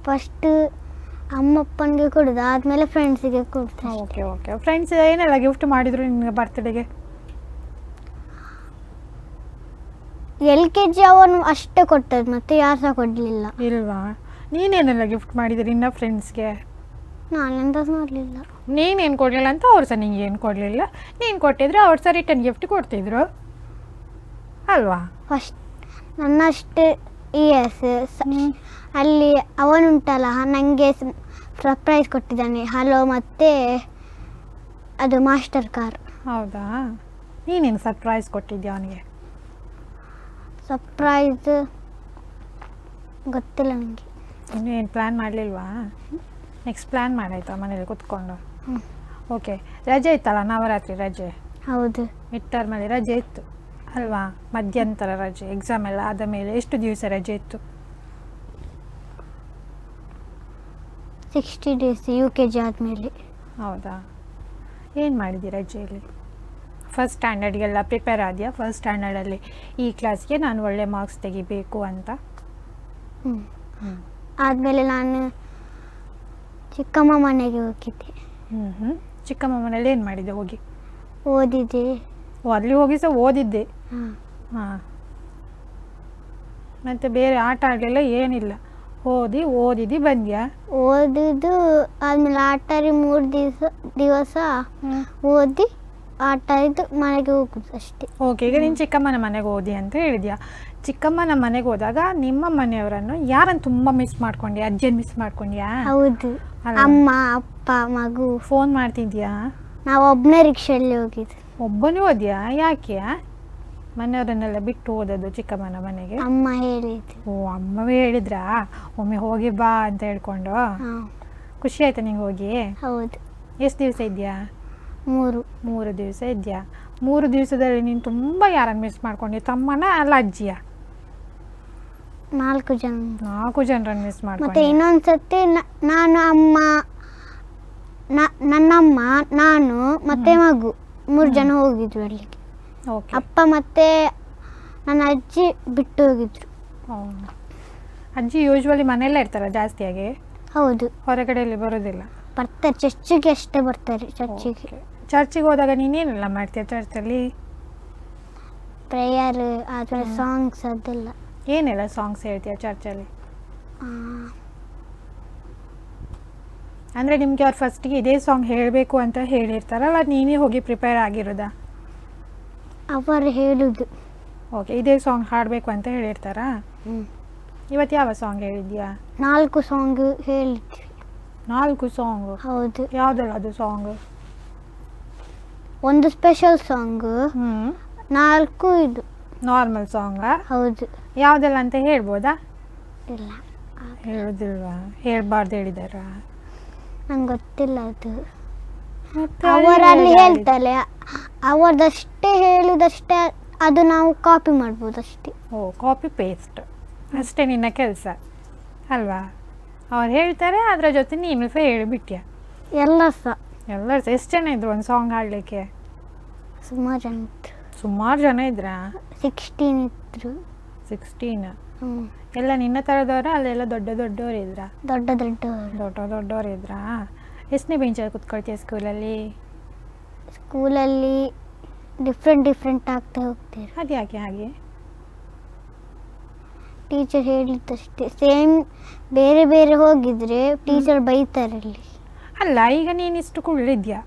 ಫಸ್ಟ್ ಅಮ್ಮಪ್ಪನಿಗೆ ಕೊಡುದು ಆದ್ಮೇಲೆ ಫ್ರೆಂಡ್ಸಿಗೆ ಕೊಡ್ತಾ ಓಕೆ ಓಕೆ ಫ್ರೆಂಡ್ಸ್ ಏನೆಲ್ಲ ಗಿಫ್ಟ್ ಮಾಡಿದ್ರು ನಿಮಗೆ ಬರ್ತ್ಡೇಗೆ ಎಲ್ ಕೆ ಜಿ ಅವನು ಅಷ್ಟೇ ಕೊಟ್ಟದ್ದು ಮತ್ತೆ ಯಾರು ಸಹ ಕೊಡಲಿಲ್ಲ. ಇಲ್ವಾ? ನೀನೇನೆಲ್ಲ ಗಿಫ್ಟ್ ಮಾಡಿದ್ರಿ ನಿನ್ನ ಫ್ರೆಂಡ್ಸ್ಗೆ ನಾನೆಂತ ಮಾಡಲಿಲ್ಲ ನೀನೇನು ಕೊಡಲಿಲ್ಲ ಅಂತ ಅವ್ರು ಸಹ ನಿಂಗೆ ಏನು ಕೊಡಲಿಲ್ಲ. ನೀನು ಕೊಟ್ಟಿದ್ರೆ ಅವ್ರು ಸಹ ರಿಟರ್ನ್ ಗಿಫ್ಟ್ ಕೊಡ್ತಿದ್ರು. ಅಲ್ವಾ? ಫಸ್ಟ್ ನನ್ನಷ್ಟೇ ಇಯರ್ಸ್ ಅಲ್ಲಿ ಅವನುಂಟಲ್ಲ ನನಗೆ ಸರ್ಪ್ರೈಸ್ ಕೊಟ್ಟಿದ್ದಾನೆ. ಹಲೋ ಮತ್ತೆ ಅದು ಮಾಸ್ಟರ್ ಕಾರ್ ಹೌದಾ? ನೀನೇನು ಸರ್ಪ್ರೈಸ್ ಕೊಟ್ಟಿದ್ಯಾ ಅವನಿಗೆ? ಸರ್ಪ್ರೈಸ್ ಗೊತ್ತಿಲ್ಲ ನನಗೆ ಇನ್ನೂ ಏನು ಪ್ಲ್ಯಾನ್ ಮಾಡಲಿಲ್ವಾ? ನೆಕ್ಸ್ಟ್ ಪ್ಲ್ಯಾನ್ ಮಾಡಾಯ್ತಾ ಮನೇಲಿ ಕೂತ್ಕೊಂಡು. ಓಕೆ ರಜೆ ಇತ್ತಲ್ಲ ನವರಾತ್ರಿ ರಜೆ? ಹೌದು. ಮಿಡ್ ಟರ್ಮಲ್ಲಿ ರಜೆ ಇತ್ತು ಅಲ್ವಾ? ಮಧ್ಯಂತರ ರಜೆ ಎಕ್ಸಾಮ್ ಎಲ್ಲ ಆದ ಮೇಲೆ ಎಷ್ಟು ದಿವಸ ರಜೆ ಇತ್ತು? Sixty days U K G ಆದಮೇಲೆ. ಹೌದಾ? ಏನು ಮಾಡಿದ್ದೀರಾ ರಜೆಯಲ್ಲಿ ಫಸ್ಟ್ ಸ್ಟ್ಯಾಂಡರ್ಡ್ಗೆಲ್ಲ ಪ್ರಿಪೇರ್ ಆದ್ಯಾ? ಫಸ್ಟ್ ಸ್ಟ್ಯಾಂಡರ್ಡಲ್ಲಿ ಈ ಕ್ಲಾಸ್ಗೆ ನಾನು ಒಳ್ಳೆ ಮಾರ್ಕ್ಸ್ ತೆಗಿಬೇಕು ಅಂತ? ಹ್ಞೂ ಆದಮೇಲೆ ನಾನು ಚಿಕ್ಕಮ್ಮ ಮನೆಗೆ ಹೋಗಿದ್ದೆ. ಹ್ಞೂ ಹ್ಞೂ ಚಿಕ್ಕಮ್ಮ ಮನೇಲಿ ಏನು ಮಾಡಿದ್ದೆ ಹೋಗಿ? ಓದಿದ್ದೆ. ಓ ಅಲ್ಲಿ ಹೋಗಿ ಸಹ ಓದಿದ್ದೆ? ಹಾಂ. ಹಾಂ. ಮತ್ತು ಬೇರೆ ಆಟ ಆಡಲಿಲ್ಲ ಏನಿಲ್ಲ. ಓದಿ ಓದಿದಿ ಬಂದ್ಯಾ? ಓದಿದ್ದು ಆದ್ಮೇಲೆ ಆಟರಿ ಮೂರು ದಿವಸ ದಿವಸ ಓದಿ ಆಟ ಇದ್ದು ಮನೆಗೆ ಹೋಗುದು ಅಷ್ಟೇ. ಓಕೆ ಈಗ ನೀನು ಚಿಕ್ಕಮ್ಮನ ಮನೆಗೆ ಓದಿ ಅಂತ ಹೇಳಿದ್ಯಾ? ಚಿಕ್ಕಮ್ಮನ ಮನೆಗೆ ಹೋದಾಗ ನಿಮ್ಮ ಮನೆಯವರನ್ನು ಯಾರನ್ನು ತುಂಬಾ ಮಿಸ್ ಮಾಡ್ಕೊಂಡ್ಯಾ? ಅಜ್ಜಿಯನ್ನು ಮಿಸ್ ಮಾಡ್ಕೊಂಡ್ಯಾ? ಹೌದು. ಅಮ್ಮ ಅಪ್ಪ ಮಗು. ಫೋನ್ ಮಾಡ್ತಿದ್ಯಾ? ನಾವು ಒಬ್ಬನೇ ರಿಕ್ಷೆಯಲ್ಲಿ ಹೋಗಿದ್ವಿ ಒಬ್ಬನೇ ಓದ್ಯಾ? ಯಾಕೆ? ಮನೆಯವರನ್ನೆಲ್ಲ ಬಿಟ್ಟು ಹೋದದ್ದು ಚಿಕ್ಕಮ್ಮನ ಮನೆಗೆ? ಅಮ್ಮ ಹೇಳಿದ್ರು. ಓ ಅಮ್ಮವೇ ಹೇಳಿದ್ರಾ? ಒಮ್ಮೆ ಹೋಗಿ ಬಾ ಅಂತ ಹೇಳ್ಕೊಂಡು? ಹಾ. ಖುಷಿ ಆಯ್ತಾ ನಿಂಗೆ ಹೋಗಿ? ಹೌದು. ಎಷ್ಟು ದಿವಸ ಇದೆಯಾ? ಮೂರು. ಮೂರು ದಿವಸ ಇದೆಯಾ? ಮೂರು ದಿವಸದಲ್ಲಿ ನೀನು ತುಂಬ ಯಾರನ್ನು ಮಿಸ್ ಮಾಡ್ಕೊಂಡಿ ತಮ್ಮನ ಅಲ್ಲ ಅಜ್ಜಿಯ? ನಾಲ್ಕು ಜನ. ನಾಲ್ಕು ಜನರನ್ನು ಮಿಸ್ ಮತ್ತೆ ಮಾಡ್ಕೊಂಡೆ ಇನ್ನೊಂದ್ಸತಿ ನ- ನಾನು ಅಮ್ಮ ನ- ನನ್ನಮ್ಮ ನಾನು ಮತ್ತೆ ಮಗು. ಮೂರು ಜನ ಹೋಗಿದ್ವಿ ಅಲ್ಲಿಗೆ. ಅಪ್ಪ ಮತ್ತೆ ನನ್ನ ಅಜ್ಜಿ ಬಿಟ್ಟು ಹೋಗಿದ್ರು. ಅಜ್ಜಿ ಯೂಶ್ವಲಿ ಮನೆಯಲ್ಲೇ ಇರ್ತಾರ ಜಾಸ್ತಿಯಾಗಿ? ಹೌದು. ಹೊರಗಡೆಯಲ್ಲಿ ಬರೋದಿಲ್ಲ? ಬರ್ತಾರೆ ಚರ್ಚಿಗೆ ಅಷ್ಟೇ ಬರ್ತಾರೆ ಚರ್ಚಿಗೆ. ಚರ್ಚಿಗೆ ಹೋದಾಗ ನೀನೇನೆಲ್ಲ ಮಾಡ್ತೀಯ ಚರ್ಚಲ್ಲಿ ಪ್ರೇಯರ್ ಆದರೆ ಸಾಂಗ್ಸ್ ಅದೆಲ್ಲ. ಏನೆಲ್ಲ ಸಾಂಗ್ಸ್ ಹೇಳ್ತೀಯ ಚರ್ಚಲ್ಲಿ ಅಂದರೆ ನಿಮಗೆ ಅವ್ರು ಫಸ್ಟಿಗೆ ಇದೇ ಸಾಂಗ್ ಹೇಳಬೇಕು ಅಂತ ಹೇಳಿರ್ತಾರಲ್ಲ ನೀನೇ ಹೋಗಿ ಪ್ರಿಪೇರ್ ಆಗಿರೋದಾ? ಅವರು ಹೇಳುದು. ಓಕೆ ಇದೇ ಸಾಂಗ್ ಹಾಡಬೇಕು ಅಂತ ಹೇಳಿರ್ತಾರಾ. ಇವತ್ತು ಯಾವ ಸಾಂಗ್ ಹೇಳಿದ್ಯಾ? ನಾಲ್ಕು ಸಾಂಗ್ ಹೇಳಿದ್ವಿ. ನಾಲ್ಕು ಸಾಂಗ್ ಹೌದು. ಯಾವ್ದಲ್ಲ ಅದು ಸಾಂಗ್ ಒಂದು ಸ್ಪೆಷಲ್ ಸಾಂಗ್ ನಾಲ್ಕು ಇದು. ನಾರ್ಮಲ್ ಸಾಂಗಾ ಹೌದು. ಯಾವುದೆಲ್ಲ ಅಂತ ಹೇಳ್ಬೋದಾ? ಇಲ್ಲ. ಹೇಳುದಿಲ್ವಾ? ಹೇಳ್ಬಾರ್ದು ಹೇಳಿದಾರಾ? ನಂಗೆ ಗೊತ್ತಿಲ್ಲ ಅದು. ಅವರಲ್ಲಿ ಹೇಳಿ. ಹೇಳ್ತಾರೆ ಅವರದಷ್ಟೇ ಹೇಳುದಷ್ಟೇ ಅದು ನಾವು ಕಾಪಿ ಮಾಡ್ಬೋದು ಅಷ್ಟೇ ಓ ಕಾಪಿ ಪೇಸ್ಟ್ ಅಷ್ಟೇ ನಿನ್ನ ಕೆಲಸ. ಅಲ್ವಾ? ಅವ್ರು ಹೇಳ್ತಾರೆ ಅದರ ಜೊತೆ ನೀನು ಸಹ ಹೇಳಿಬಿಟ್ಟಿಯ ಎಲ್ಲ ಸಹ ಎಲ್ಲರೂ ಎಷ್ಟು ಜನ ಇದ್ರು ಒಂದು ಸಾಂಗ್ ಹಾಡಲಿಕ್ಕೆ? ಸುಮಾರು ಜನ ಇತ್ತು ಸುಮಾರು ಜನ ಇದ್ರಾ? ಸಿಕ್ಸ್ಟೀನ್ ಇದ್ರು. ಸಿಕ್ಸ್ಟೀನ್. ಎಲ್ಲ ನಿನ್ನ ಥರದವರ ಅಲ್ಲೆಲ್ಲ ದೊಡ್ಡ ದೊಡ್ಡವ್ರು ಇದ್ರಾ? ದೊಡ್ಡ ದೊಡ್ಡವರು. ದೊಡ್ಡ ದೊಡ್ಡವ್ರು ಇದ್ರಾ? ಎಷ್ಟನೇ ಬೆಂಚಲ್ಲಿ ಕುತ್ಕೊಳ್ತೀಯ ಸ್ಕೂಲಲ್ಲಿ ಸ್ಕೂಲಲ್ಲಿ ಡಿಫ್ರೆಂಟ್ ಡಿಫ್ರೆಂಟ್ ಆಗ್ತಾ ಹೋಗ್ತೀರಿ ಅದು ಯಾಕೆ ಹಾಗೆ. ಟೀಚರ್ ಹೇಳಿದ್ದಷ್ಟೇ ಸೇಮ್ ಬೇರೆ ಬೇರೆ ಹೋಗಿದ್ರೆ ಟೀಚರ್ ಬೈತಾರೆ ಅಲ್ಲಿ. ಅಲ್ಲ ಈಗ ನೀನು ಇಷ್ಟು ಕುಳ್ಳಿದ್ಯಾ.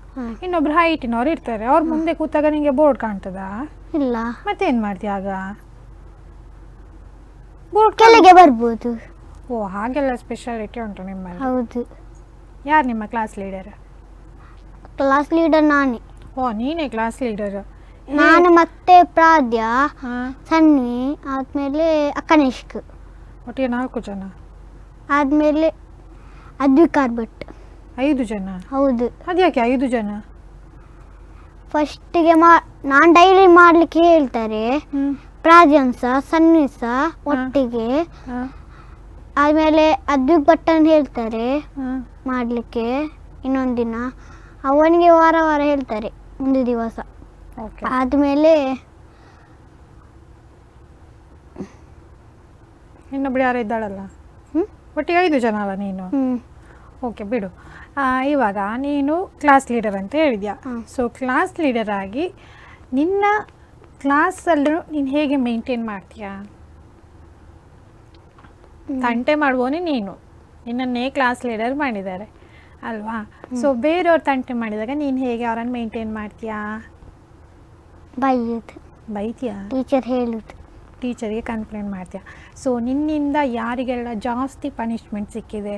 ಇನ್ನೊಬ್ರು ಹೈಟಿನವ್ರು ಇರ್ತಾರೆ ಅವ್ರ ಮುಂದೆ ಕೂತಾಗ ನಿಂಗೆ ಬೋರ್ಡ್ ಕಾಣ್ತದಾ? ಇಲ್ಲ. ಮತ್ತೇನು ಮಾಡ್ತೀಯ ಆಗ? ಬೋರ್ಡ್ ಕೆಳಗೆ ಬರ್ಬೋದು. ಓ ಹಾಗೆಲ್ಲ ಸ್ಪೆಷಾಲಿಟಿ ಉಂಟು ನಿಮ್ಮಲ್ಲಿ. ಹೌದು. ಯಾರು ನಿಮ್ಮ ಕ್ಲಾಸ್ ಲೀಡರ್ ಕ್ಲಾಸ್ ಲೀಡರ್ ನಾನೇ. ಓ ನೀನೇ ಕ್ಲಾಸ್ ಲೀಡರ್ ನಾನು ಮತ್ತೆ ಪ್ರಾದ್ಯ ಸನ್ವಿ ಆದ್ಮೇಲೆ ಅಕನಿಷ್ಕ್ ಒಟ್ಟಿಗೆ ನಾಲ್ಕು ಜನ? ಆದ್ಮೇಲೆ ಅದ್ವಿಕಾರ್ ಭಟ್. ಐದು ಜನ? ಹೌದು. ಅದ್ಯಾಕೆ ಐದು ಜನ? ಫಸ್ಟಿಗೆ ಮಾ ನಾನು ಡೈಲಿ ಮಾಡ್ಲಿಕ್ಕೆ ಹೇಳ್ತಾರೆ ಪ್ರಾಜನ್ ಸಹ ಸನ್ವಿ ಸಹ ಒಟ್ಟಿಗೆ. ಹಾಂ. ಆಮೇಲೆ ಅದ್ವಿಕ್ ಅಂತ ಹೇಳ್ತಾರೆ ಮಾಡಲಿಕ್ಕೆ ಇನ್ನೊಂದು ದಿನ. ಅವನಿಗೆ ವಾರ ವಾರ ಹೇಳ್ತಾರೆ ಒಂದು ದಿವಸ. ಆದಮೇಲೆ ಇನ್ನೊಬ್ಳು ಯಾರು ಇದ್ದಾಳಲ್ಲ? ಹ್ಮ್? ಒಟ್ಟಿಗೆ ಐದು ಜನ ಅಲ್ಲ ನೀನು? ಓಕೆ ಬಿಡು. ಆ, ಇವಾಗ ನೀನು ಕ್ಲಾಸ್ ಲೀಡರ್ ಅಂತ ಹೇಳಿದ್ಯಾ. ಸೊ ಕ್ಲಾಸ್ ಲೀಡರ್ ಆಗಿ ನಿನ್ನ ಕ್ಲಾಸಲ್ಲೂ ನೀನು ಹೇಗೆ ಮೇಂಟೈನ್ ಮಾಡ್ತೀಯಾ? ತಂಟೆ ಮಾಡುವವನೇ ನೀನು. ನಿನ್ನನ್ನೇ ಕ್ಲಾಸ್ ಲೀಡರ್ ಮಾಡಿದ್ದಾರೆ ಅಲ್ವಾ? ಸೊ ಬೇರೆಯವ್ರ ತಂಟೆ ಮಾಡಿದಾಗ ನೀನು ಹೇಗೆ ಅವರನ್ನು ಮೇಂಟೈನ್ ಮಾಡ್ತೀಯಾ? ಬೈಯೋದು. ಬೈತೀಯಾ? ಟೀಚರ್ ಹೇಳುದು. ಟೀಚರ್ಗೆ ಕಂಪ್ಲೇಂಟ್ ಮಾಡ್ತೀಯಾ? ಸೊ ನಿನ್ನಿಂದ ಯಾರಿಗೆಲ್ಲ ಜಾಸ್ತಿ ಪನಿಷ್ಮೆಂಟ್ ಸಿಕ್ಕಿದೆ?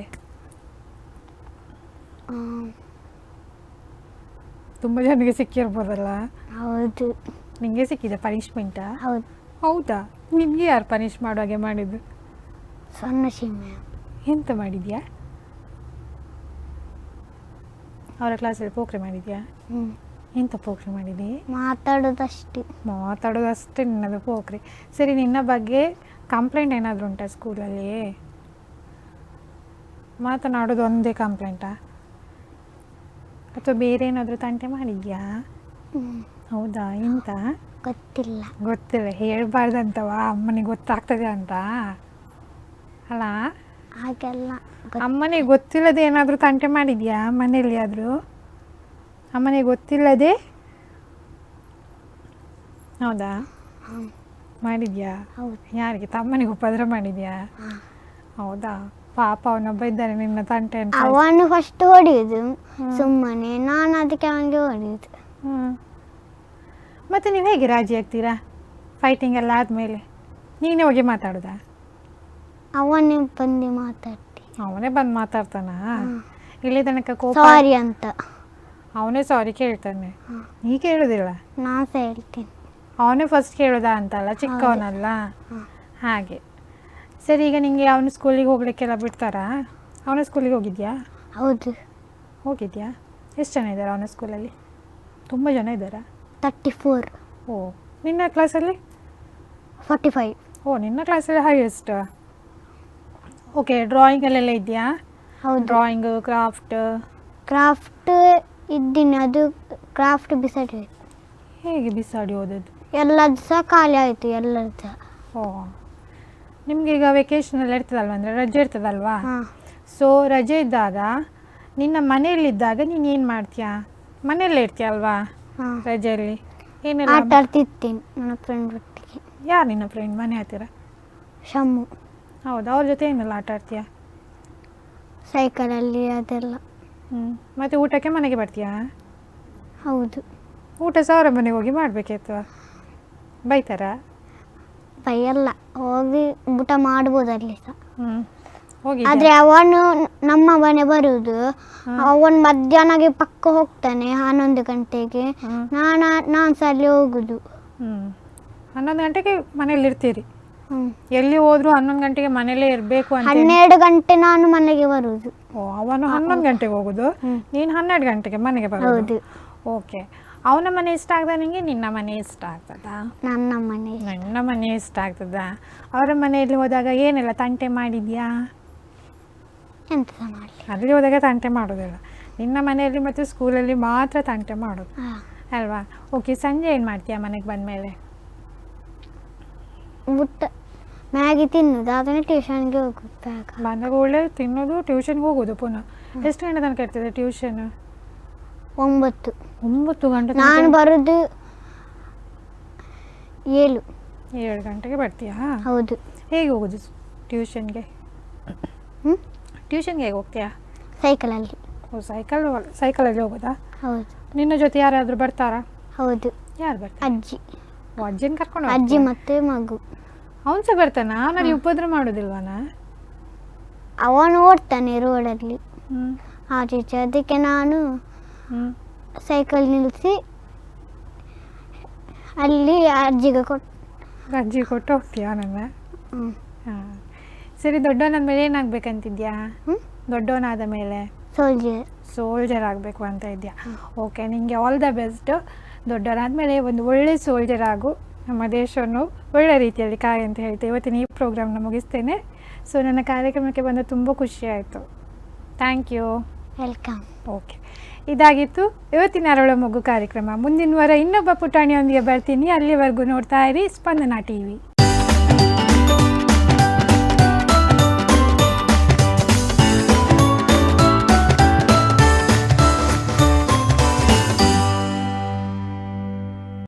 ತುಂಬ ಜನಕ್ಕೆ ಸಿಕ್ಕಿರ್ಬೋದಲ್ಲ? ಹೌದು. ನಿಮಗೆ ಸಿಕ್ಕಿದೆ ಪನಿಷ್ಮೆಂಟಾ ಹೌದು. ಹೌದಾ? ನಿಮಗೆ ಯಾರು ಪನಿಷ್ ಮಾಡುವಾಗೆ ಮಾಡಿದ್ದು? ಸಣ್ಣ ಮ್ಯಾಮ್ ಎಂತ ಮಾಡಿದ್ಯಾ? ಅವರ ಕ್ಲಾಸಲ್ಲಿ ಪೋಖ್ರಿ ಮಾಡಿದ್ಯಾ? ಹ್ಞೂ ಎಂತ ಪೋಕ್ರೆ ಮಾಡಿದಿ? ಮಾತಾಡೋದಷ್ಟೇ. ಮಾತಾಡೋದು ಅಷ್ಟೇ ನಿನ್ನದು ಪೋಖ್ರೆ. ಸರಿ ನಿನ್ನ ಬಗ್ಗೆ ಕಂಪ್ಲೇಂಟ್ ಏನಾದರೂ ಉಂಟಾ ಸ್ಕೂಲಲ್ಲಿ ಮಾತನಾಡೋದು ಒಂದೇ ಕಂಪ್ಲೇಂಟಾ ಅಥವಾ ಬೇರೆ ಏನಾದರೂ ತಂಟೆ ಮಾಡಿದ್ಯಾ? ಹೌದಾ ಎಂತ? ಗೊತ್ತಿಲ್ಲ. ಗೊತ್ತಿಲ್ಲ ಹೇಳಬಾರ್ದಂತವಾ? ಅಮ್ಮನಿಗೆ ಗೊತ್ತಾಗ್ತದೆ ಅಂತ? ಅಲ್ಲ ಹಾಗೆಲ್ಲ ಅಮ್ಮನಿಗೆ ಗೊತ್ತಿಲ್ಲದೆ ಏನಾದರೂ ತಂಟೆ ಮಾಡಿದ್ಯಾ ಮನೆಯಲ್ಲಿ ಆದರೂ? ಅಮ್ಮನಿಗೆ ಗೊತ್ತಿಲ್ಲದೆ? ಹೌದಾ? ಮಾಡಿದ್ಯಾ? ಯಾರಿಗೆ? ತಮ್ಮನಿಗೆ ಉಪದ್ರ ಮಾಡಿದ್ಯಾ? ಹೌದಾ? ಪಾಪ ಅವನೊಬ್ಬ ಇದ್ದಾನೆ ನಿನ್ನ ತಂಟೆ ಅಂತ. ಅವನು ಫಸ್ಟ್ ಹೊಡೆಯುದು. ಸುಮ್ಮನೆ ನಾನು ಅದಕ್ಕೆ ಅವನಿಗೆ ಹೊಡೆಯುದು. ಮತ್ತು ನೀವು ಹೇಗೆ ರಾಜಿ ಆಗ್ತೀರಾ? ಫೈಟಿಂಗ್ ಎಲ್ಲ ಆದ್ಮೇಲೆ. ನೀನೇ ಹೋಗಿ ಮಾತಾಡೋದಾ? ಅವನೇ ಬಂದು ಮಾತಾಡ್ತಿ. ಅವನೇ ಬಂದು ಮಾತಾಡ್ತಾನ? ಇಲ್ಲಿ ತನಕ ಕೋಪ? ಸಾರಿ ಅಂತ. ಅವನೇ ಸಾರಿ ಕೇಳ್ತಾನೆ. ನೀ ಕೇಳುದಿಲ್ಲ ನಾನು ಸಹ ಹೇಳ್ತೀನಿ. ಅವನೇ ಫಸ್ಟ್ ಕೇಳೋದಾ ಅಂತಲ್ಲ ಚಿಕ್ಕವನಲ್ಲ. ಹಾಗೆ. ಸರಿ ಈಗ ನಿಂಗೆ ಅವನ ಸ್ಕೂಲಿಗೆ ಹೋಗ್ಲಿಕ್ಕೆಲ್ಲ ಬಿಡ್ತಾರಾ? ಅವನ ಸ್ಕೂಲಿಗೆ ಹೋಗಿದ್ಯಾ? ಹೌದು. ಹೋಗಿದ್ಯಾ? ಎಷ್ಟು ಜನ ಇದ್ದಾರೆ ಅವನ ಸ್ಕೂಲಲ್ಲಿ ತುಂಬ ಜನ ಇದ್ದಾರಾ? ತರ್ಟಿ ಫೋರ್ ಓ ನಿನ್ನ ಕ್ಲಾಸಲ್ಲಿ ಫಾರ್ಟಿ ಫೈವ್ ಓ ನಿನ್ನ ಕ್ಲಾಸಲ್ಲಿ ಹೈಯೆಸ್ಟ್ ಓಕೆ ಡ್ರಾಯಿಂಗ್ ಅಲ್ಲೆಲ್ಲ ಇದೆಯಾ? ಹೌದು. ಡ್ರಾಯಿಂಗ್ ಕ್ರಾಫ್ಟ್ ಕ್ರಾಫ್ಟ್ ಇದ್ದೀನಿ ಅದು ಕ್ರಾಫ್ಟ್ ಬಿಸಾಡಿ ಹೇಗೆ ಬಿಸಾಡಿ ಓದೋದು? ಎಲ್ಲದು ಸಹ ಖಾಲಿ ಆಯಿತು ಎಲ್ಲದು ಸಹ. ಓ ನಿಮ್ಗೆ ಈಗ ವೆಕೇಶನ್ ಎಲ್ಲ ಇರ್ತದಲ್ವ ಅಂದರೆ ರಜೆ ಇರ್ತದಲ್ವಾ? ಹಾಂ. ಸೊ ರಜೆ ಇದ್ದಾಗ ನಿನ್ನ ಮನೆಯಲ್ಲಿದ್ದಾಗ ನೀನು ಏನು ಮಾಡ್ತೀಯಾ? ಮನೆಯಲ್ಲೇ ಇರ್ತೀಯಲ್ವಾ? ಹಾಂ. ರಜೆಯಲ್ಲಿ? ಏನೆಲ್ಲ ಆಟ ಆಡ್ತಿರ್ತೀನಿ ನನ್ನ ಫ್ರೆಂಡ್ ಒಟ್ಟಿಗೆ. ಯಾರು ನಿನ್ನ ಫ್ರೆಂಡ್ ಮನೆ ಹತ್ತಿರ? ಶಮ್ಮು. ಹೌದಾ ಅವ್ರ ಜೊತೆ ಏನೆಲ್ಲ ಆಟ ಆಡ್ತೀಯಾ? ಸೈಕಲಲ್ಲಿ ಅದೆಲ್ಲ. ಹ್ಞೂ ಮತ್ತೆ ಊಟಕ್ಕೆ ಮನೆಗೆ ಬರ್ತೀಯಾ? ಹೌದು. ಊಟ ಸಹ ಅವರ ಮನೆಗೆ ಹೋಗಿ ಮಾಡಬೇಕಿತ್ತು. ಬೈತಾರಾ? ಬೈಯಲ್ಲ ಹೋಗಿ ಊಟ ಮಾಡ್ಬೋದು ಅಲ್ಲಿ ಸಹ. ಹ್ಞೂ ಹೋಗಿ ಆದ್ರೆ ಅವನು ನಮ್ಮ ಮನೆ ಬರುವುದು ಅವನು ಮಧ್ಯಾಹ್ನಗೆ ಪಕ್ಕ ಹೋಗ್ತಾನೆ ಹನ್ನೊಂದು ಗಂಟೆಗೆ. ನಾನು ನಾನು ಸಹ ಅಲ್ಲಿ ಹೋಗುದು. ಹ್ಞೂ ಹನ್ನೊಂದು ಗಂಟೆಗೆ ಮನೇಲಿ ಇರ್ತೀರಿ ಹ್ಮ್. ಎಲ್ಲಿ ಹೋದ್ರು ಹನ್ನೊಂದು ಗಂಟೆಗೆ ಮನೇಲೇ ಇರಬೇಕು ಅಂತ ಹನ್ನೆರಡು ಗಂಟೆ ನಾನು ಮನೆಗೆ ಬರುವುದು ಓ ಅವನು ಹನ್ನೊಂದು ಗಂಟೆಗೆ ಹೋಗುದು. ನೀನು ಹನ್ನೆರಡು ಗಂಟೆಗೆ ಮನೆಗೆ ಬರೋದು? ಹೌದು. ಓಕೆ. ಅವನ ಮನೆ ಇಷ್ಟ ಆಗ್ತದ ನಿಂಗೆ? ನಿನ್ನ ಮನೆ ಇಷ್ಟ ಆಗ್ತದಾ? ನನ್ನ ಮನೆ ನನ್ನ ಮನೆ ಇಷ್ಟ ಆಗ್ತದಾ? ಅವರ ಮನೆಯಲ್ಲಿ ಹೋದಾಗ ಏನೆಲ್ಲ ತಂಟೆ ಮಾಡಿದ್ಯಾ? ಎಂತ ಮಾಡಲಿ? ಅಲ್ಲಿ ಹೋದಾಗ ತಂಟೆ ಮಾಡೋದಿಲ್ಲ. ನಿನ್ನ ಮನೆಯಲ್ಲಿ ಮತ್ತು ಸ್ಕೂಲಲ್ಲಿ ಮಾತ್ರ ತಂಟೆ ಮಾಡೋದು. ಹಾ. ಅಲ್ವಾ? ಓಕೆ ಸಂಜೆ ಏನು ಮಾಡ್ತೀಯಾ ಮನೆಗೆ ಬಂದಮೇಲೆ? ಊಟ. ಮ್ಯಾಗಿ ತಿನ್ನುದು ಅದನ್ನ ಟ್ಯೂಷನ್ಗೆ ಹೋಗುದು ಬೇಗ ಬಂದಾಗ ಒಳ್ಳೆ ತಿನ್ನೋದು ಟ್ಯೂಷನ್ಗೆ ಹೋಗೋದು ಪುನಃ. ಎಷ್ಟು ಗಂಟೆ ತನಕ ಇರ್ತದೆ ಟ್ಯೂಷನ್ ಒಂಬತ್ತು. ಒಂಬತ್ತು ಗಂಟೆ ನಾನು ಬರುದು ಏಳು. ಏಳು ಗಂಟೆಗೆ ಬರ್ತೀಯಾ? ಹೌದು. ಹೇಗೆ ಹೋಗೋದು ಟ್ಯೂಷನ್ಗೆ ಹ್ಮ್? ಟ್ಯೂಷನ್ಗೆ ಹೇಗೆ ಹೋಗ್ತೀಯಾ? ಸೈಕಲಲ್ಲಿ ಓ ಸೈಕಲ್ ಸೈಕಲಲ್ಲಿ ಹೋಗೋದಾ? ಹೌದು. ನಿನ್ನ ಜೊತೆ ಯಾರಾದರೂ ಬರ್ತಾರಾ? ಹೌದು. ಯಾರು ಬರ್ತಾರೆ? ಅಜ್ಜಿ. ಓ, ಅಜ್ಜಿನ ಕರ್ಕೊಂಡು ಅಜ್ಜಿ ಮತ್ತೆ ಮಗು. ಅವನು ಸಹ ಬರ್ತಾನಾ ನಾನು ಉಪದ್ರ ಮಾಡೋದಿಲ್ವಾನ? ಅವನು ಓಡ್ತಾನೆ ರೋಡಲ್ಲಿ. ಹ್ಞೂ ಆಚೆ ಈಚೆ ಅದಕ್ಕೆ ನಾನು ಸೈಕಲ್ ನಿಲ್ಲಿಸಿ ಅಲ್ಲಿ ಅಜ್ಜಿಗೆ ಕೊಟ್ಟು ಅಜ್ಜಿ ಕೊಟ್ಟು ಹೋಗ್ತೀಯಾ ನನ್ನ? ಸರಿ ದೊಡ್ಡವನಾದ ಮೇಲೆ ಏನಾಗಬೇಕಂತಿದ್ಯಾ? ದೊಡ್ಡವನಾದ ಮೇಲೆ? ಸೋಲ್ಜರ್ ಸೋಲ್ಜರ್ ಆಗಬೇಕು ಅಂತ ಇದೆಯಾ? ಓಕೆ ನಿಮಗೆ ಆಲ್ ದ ಬೆಸ್ಟ್ ದೊಡ್ಡವರಾದಮೇಲೆ ಒಂದು ಒಳ್ಳೆ ಸೋಲ್ಜರ್ ಆಗು. ನಮ್ಮ ದೇಶವನ್ನು ಒಳ್ಳೆ ರೀತಿಯಲ್ಲಿ ಕಾಯಿ ಅಂತ ಹೇಳ್ತೇವೆ ಇವತ್ತಿನ ಈ ಪ್ರೋಗ್ರಾಮ್ನ ಮುಗಿಸ್ತೇನೆ. ಸೊ ನನ್ನ ಕಾರ್ಯಕ್ರಮಕ್ಕೆ ಬಂದು ತುಂಬ ಖುಷಿ ಆಯಿತು. ಥ್ಯಾಂಕ್ ಯು ವೆಲ್ಕಮ್ ಓಕೆ ಇದಾಗಿತ್ತು ಇವತ್ತಿನ ಅರಳ ಮಗು ಕಾರ್ಯಕ್ರಮ. ಮುಂದಿನ ವಾರ ಇನ್ನೊಬ್ಬ ಪುಟಾಣಿಯೊಂದಿಗೆ ಬರ್ತೀನಿ. ಅಲ್ಲಿವರೆಗೂ ನೋಡ್ತಾ ಇರಿ ಸ್ಪಂದನ ಟಿ ವಿ